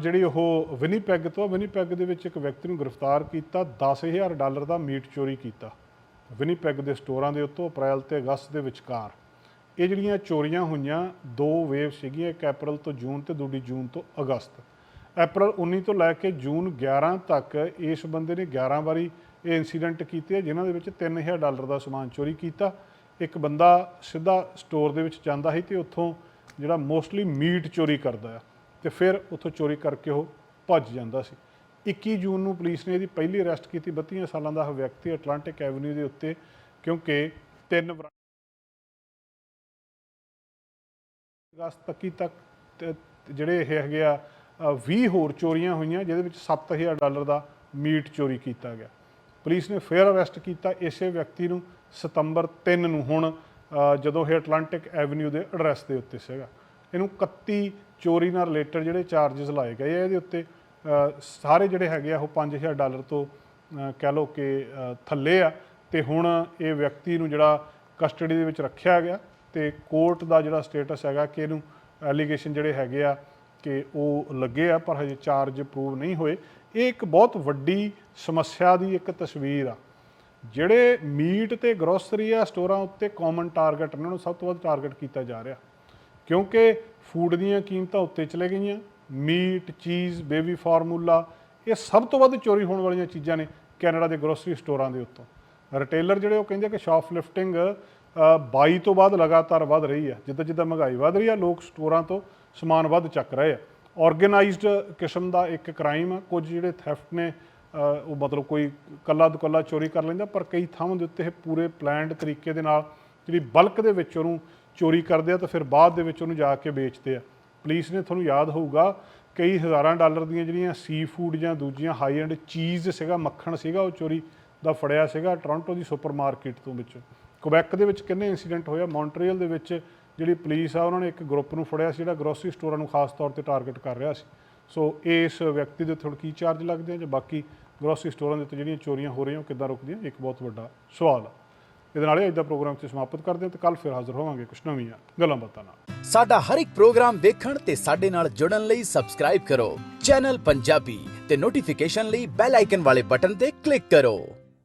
A: ਜਿਹੜੀ ਉਹ ਵਿਨੀਪੈਗ ਤੋਂ ਵਿਨੀਪੈਗ ਦੇ ਵਿੱਚ ਇੱਕ ਵਿਅਕਤੀ ਨੂੰ ਗ੍ਰਿਫਤਾਰ ਕੀਤਾ 10000 ਡਾਲਰ ਦਾ ਮੀਟ ਚੋਰੀ ਕੀਤਾ। ਵਿਨੀਪੈਗ ਦੇ ਸਟੋਰਾਂ ਦੇ ਉੱਤੋਂ ਅਪ੍ਰੈਲ ਤੇ ਅਗਸਤ ਦੇ ਵਿਚਕਾਰ। ਇਹ ਜਿਹੜੀਆਂ ਚੋਰੀਆਂ ਹੋਈਆਂ, ਦੋ ਵੇਵ ਸੀਗੀਆਂ, ਇੱਕ ਅਪ੍ਰੈਲ ਤੋਂ ਜੂਨ ਤੇ ਦੂਜੀ ਜੂਨ ਤੋਂ ਅਗਸਤ। ਅਪ੍ਰੈਲ 19 ਤੋਂ ਲੈ ਕੇ ਜੂਨ 11 ਤੱਕ ਇਸ ਬੰਦੇ ਨੇ 11 ਵਾਰੀ ਇਹ ਇਨਸੀਡੈਂਟ ਕੀਤੇ ਆ ਜਿਨ੍ਹਾਂ ਦੇ ਵਿੱਚ 3000 ਡਾਲਰ ਦਾ ਸਮਾਨ ਚੋਰੀ ਕੀਤਾ। ਇੱਕ ਬੰਦਾ ਸਿੱਧਾ ਸਟੋਰ ਦੇ ਵਿੱਚ ਜਾਂਦਾ ਸੀ ਤੇ ਉੱਥੋਂ ਜਿਹੜਾ ਮੋਸਟਲੀ ਮੀਟ ਚੋਰੀ ਕਰਦਾ ਆ ਤੇ ਫਿਰ ਉੱਥੋਂ ਚੋਰੀ ਕਰਕੇ ਉਹ ਭੱਜ ਜਾਂਦਾ ਸੀ। 21 ਜੂਨ ਨੂੰ ਪੁਲਿਸ ਨੇ ਇਹਦੀ ਪਹਿਲੀ ਅਰੈਸਟ ਕੀਤੀ 32 ਸਾਲਾਂ ਦਾ ਇਹ ਵਿਅਕਤੀ ਅਟਲਾਂਟਿਕ ਐਵਨਿਊ ਦੇ ਉੱਤੇ ਕਿਉਂਕਿ ਤਿੰਨ ਅਗਸਤ ਤੱਕੀ ਤੱਕ ਜਿਹੜੇ ਇਹ ਹੈਗੇ ਆ ਅ, 20 ਹੋਰ ਚੋਰੀਆਂ ਹੋਈਆਂ ਜਿਹਦੇ ਵਿੱਚ 7000 ਡਾਲਰ ਦਾ ਮੀਟ ਚੋਰੀ ਕੀਤਾ ਗਿਆ। ਪੁਲਿਸ ਨੇ ਫਿਰ ਅਰੈਸਟ ਕੀਤਾ ਇਸੇ ਵਿਅਕਤੀ ਨੂੰ ਸਤੰਬਰ 3 ਨੂੰ ਹੁਣ ਜਦੋਂ ਇਹ ਅਟਲਾਂਟਿਕ ਐਵਨਿਊ ਦੇ ਐਡਰੈਸ ਦੇ ਉੱਤੇ ਸੀਗਾ। ਇਹਨੂੰ 31 ਚੋਰੀ ਨਾਲ ਰਿਲੇਟਡ ਜਿਹੜੇ ਚਾਰजेस ਲਾਏ ਗਏ ਆ ਇਹਦੇ ਉੱਤੇ ਸਾਰੇ ਜਿਹੜੇ ਹੈਗੇ ਆ ਉਹ 5000 ਡਾਲਰ ਤੋਂ ਕਹਿ ਲਓ ਕਿ ਥੱਲੇ ਆ ਤੇ ਹੁਣ ਇਹ ਵਿਅਕਤੀ ਨੂੰ ਜਿਹੜਾ ਕਸਟਡੀ ਦੇ ਵਿੱਚ ਰੱਖਿਆ ਗਿਆ ਤੇ ਕੋਰਟ ਦਾ ਜਿਹੜਾ ਸਟੇਟਸ ਹੈਗਾ ਕਿ ਇਹਨੂੰ ਐਲੀਗੇਸ਼ਨ ਜਿਹੜੇ ਹੈਗੇ ਆ ਕਿ ਉਹ ਲੱਗੇ ਆ ਪਰ ਹਜੇ ਚਾਰਜ ਪ੍ਰੂਵ ਨਹੀਂ ਹੋਏ। ਇਹ ਇੱਕ ਬਹੁਤ ਵੱਡੀ ਸਮੱਸਿਆ ਦੀ ਇੱਕ ਤਸਵੀਰ ਆ। ਜਿਹੜੇ ਮੀਟ ਤੇ ਗਰੋਸਰੀ ਆ, ਸਟੋਰਾਂ ਉੱਤੇ ਕਾਮਨ ਟਾਰਗੇਟ ਉਹਨਾਂ ਨੂੰ ਸਭ ਤੋਂ ਵੱਧ ਟਾਰਗੇਟ ਕੀਤਾ ਜਾ ਰਿਹਾ। ਕਿਉਂਕਿ ਫੂਡ ਦੀਆਂ ਕੀਮਤਾਂ ਉੱਤੇ ਚਲੇ ਗਈਆਂ, ਮੀਟ, ਚੀਜ਼ ਬੇਬੀ ਫਾਰਮੂਲਾ ਇਹ ਸਭ ਤੋਂ ਵੱਧ ਚੋਰੀ ਹੋਣ ਵਾਲੀਆਂ ਚੀਜ਼ਾਂ ਨੇ ਕੈਨੇਡਾ ਦੇ ਗਰੋਸਰੀ ਸਟੋਰਾਂ ਦੇ ਉੱਤੋਂ। ਰਿਟੇਲਰ ਜਿਹੜੇ ਉਹ ਕਹਿੰਦੇ ਕਿ ਸ਼ਾਪਲਿਫਟਿੰਗ 22 ਤੋਂ ਬਾਅਦ ਲਗਾਤਾਰ ਵੱਧ ਰਹੀ ਹੈ ਜਿੱਦਾਂ ਜਿੱਦਾਂ ਮਹਿੰਗਾਈ ਵੱਧ ਰਹੀ ਹੈ ਲੋਕ ਸਟੋਰਾਂ ਤੋਂ ਸਮਾਨ ਵੱਧ ਚੱਕ ਰਹੇ ਆ। ਆਰਗੇਨਾਈਜ਼ਡ ਕਿਸਮ ਦਾ ਇੱਕ ਕ੍ਰਾਈਮ ਆ ਕੁਝ ਜਿਹੜੇ ਥੈਫਟ ਨੇ ਉਹ ਮਤਲਬ ਕੋਈ ਕੱਲਾ ਦੁਕੱਲਾ ਚੋਰੀ ਕਰ ਲੈਂਦਾ, ਪਰ ਕਈ ਥਾਵਾਂ ਦੇ ਉੱਤੇ ਇਹ ਪੂਰੇ ਪਲਾਨਡ ਤਰੀਕੇ ਦੇ ਨਾਲ ਜਿਹੜੀ ਬਲਕ ਦੇ ਵਿੱਚ ਉਹਨੂੰ ਚੋਰੀ ਕਰਦੇ ਆ ਤਾਂ ਫਿਰ ਬਾਅਦ ਦੇ ਵਿੱਚ ਉਹਨੂੰ ਜਾ ਕੇ ਵੇਚਦੇ ਆ। ਪੁਲਿਸ ਨੇ ਤੁਹਾਨੂੰ ਯਾਦ ਹੋਊਗਾ, ਕਈ ਹਜ਼ਾਰਾਂ ਡਾਲਰ ਦੀਆਂ ਜਿਹੜੀਆਂ ਸੀ ਫੂਡ ਜਾਂ ਦੂਜੀਆਂ ਹਾਈ ਐਂਡ ਚੀਜ਼ ਸੀਗਾ, ਮੱਖਣ ਸੀਗਾ, ਉਹ ਚੋਰੀ ਦਾ ਫੜਿਆ ਸੀਗਾ ਟੋਰਾਂਟੋ ਦੀ ਸੁਪਰਮਾਰਕਟ ਤੋਂ ਵਿੱਚ। ਕੁਬੈਕ ਦੇ ਵਿੱਚ ਕਿੰਨੇ ਇਨਸੀਡੈਂਟ ਹੋਇਆ? ਮੌਂਟਰੀਅਲ ਦੇ ਵਿੱਚ ਜਿਹੜੀ ਪੁਲਿਸ ਆ, ਉਹਨਾਂ ਨੇ ਇੱਕ ਗਰੁੱਪ ਨੂੰ ਫੜਿਆ ਸੀ ਜਿਹੜਾ ਗਰੋਸਰੀ ਸਟੋਰਾਂ ਨੂੰ ਖਾਸ ਤੌਰ ਤੇ ਟਾਰਗੇਟ ਕਰ ਰਿਹਾ ਸੀ। ਸੋ ਇਸ ਵਿਅਕਤੀ ਦੇ ਉੱਤੇ ਕੀ ਚਾਰਜ ਲੱਗਦੇ ਆ ਜਾਂ ਬਾਕੀ ਗਰੋਸਰੀ ਸਟੋਰਾਂ ਦੇ ਉੱਤੇ ਜਿਹੜੀਆਂ ਚੋਰੀਆਂ ਹੋ ਰਹੀਆਂ ਉਹ ਕਿੱਦਾਂ ਰੁਕਦੀਆਂ ਇੱਕ ਬਹੁਤ ਵੱਡਾ ਸਵਾਲ ਆ। ਇਹਦੇ ਨਾਲ ਅੱਜ ਦਾ ਪ੍ਰੋਗਰਾਮ ਤੇ ਸਮਾਪਤ ਕਰਦੇ ਹਾਂ ਤੇ ਕੱਲ ਫਿਰ ਹਾਜ਼ਰ ਹੋਵਾਂਗੇ ਕੁਝ ਨਵੀਆਂ ਗੱਲਾਂ ਬਾਤਾਂ ਨਾਲ।
B: ਸਾਡਾ ਹਰ ਇੱਕ ਪ੍ਰੋਗਰਾਮ ਦੇਖਣ ਤੇ ਸਾਡੇ ਨਾਲ ਜੁੜਨ ਲਈ ਸਬਸਕ੍ਰਾਈਬ ਕਰੋ। ਚੈਨਲ ਪੰਜਾਬੀ ਤੇ ਨੋਟੀਫਿਕੇਸ਼ਨ ਲਈ ਬੈਲ ਆਈਕਨ ਵਾਲੇ ਬਟਨ ਤੇ ਕਲਿੱਕ ਕਰੋ।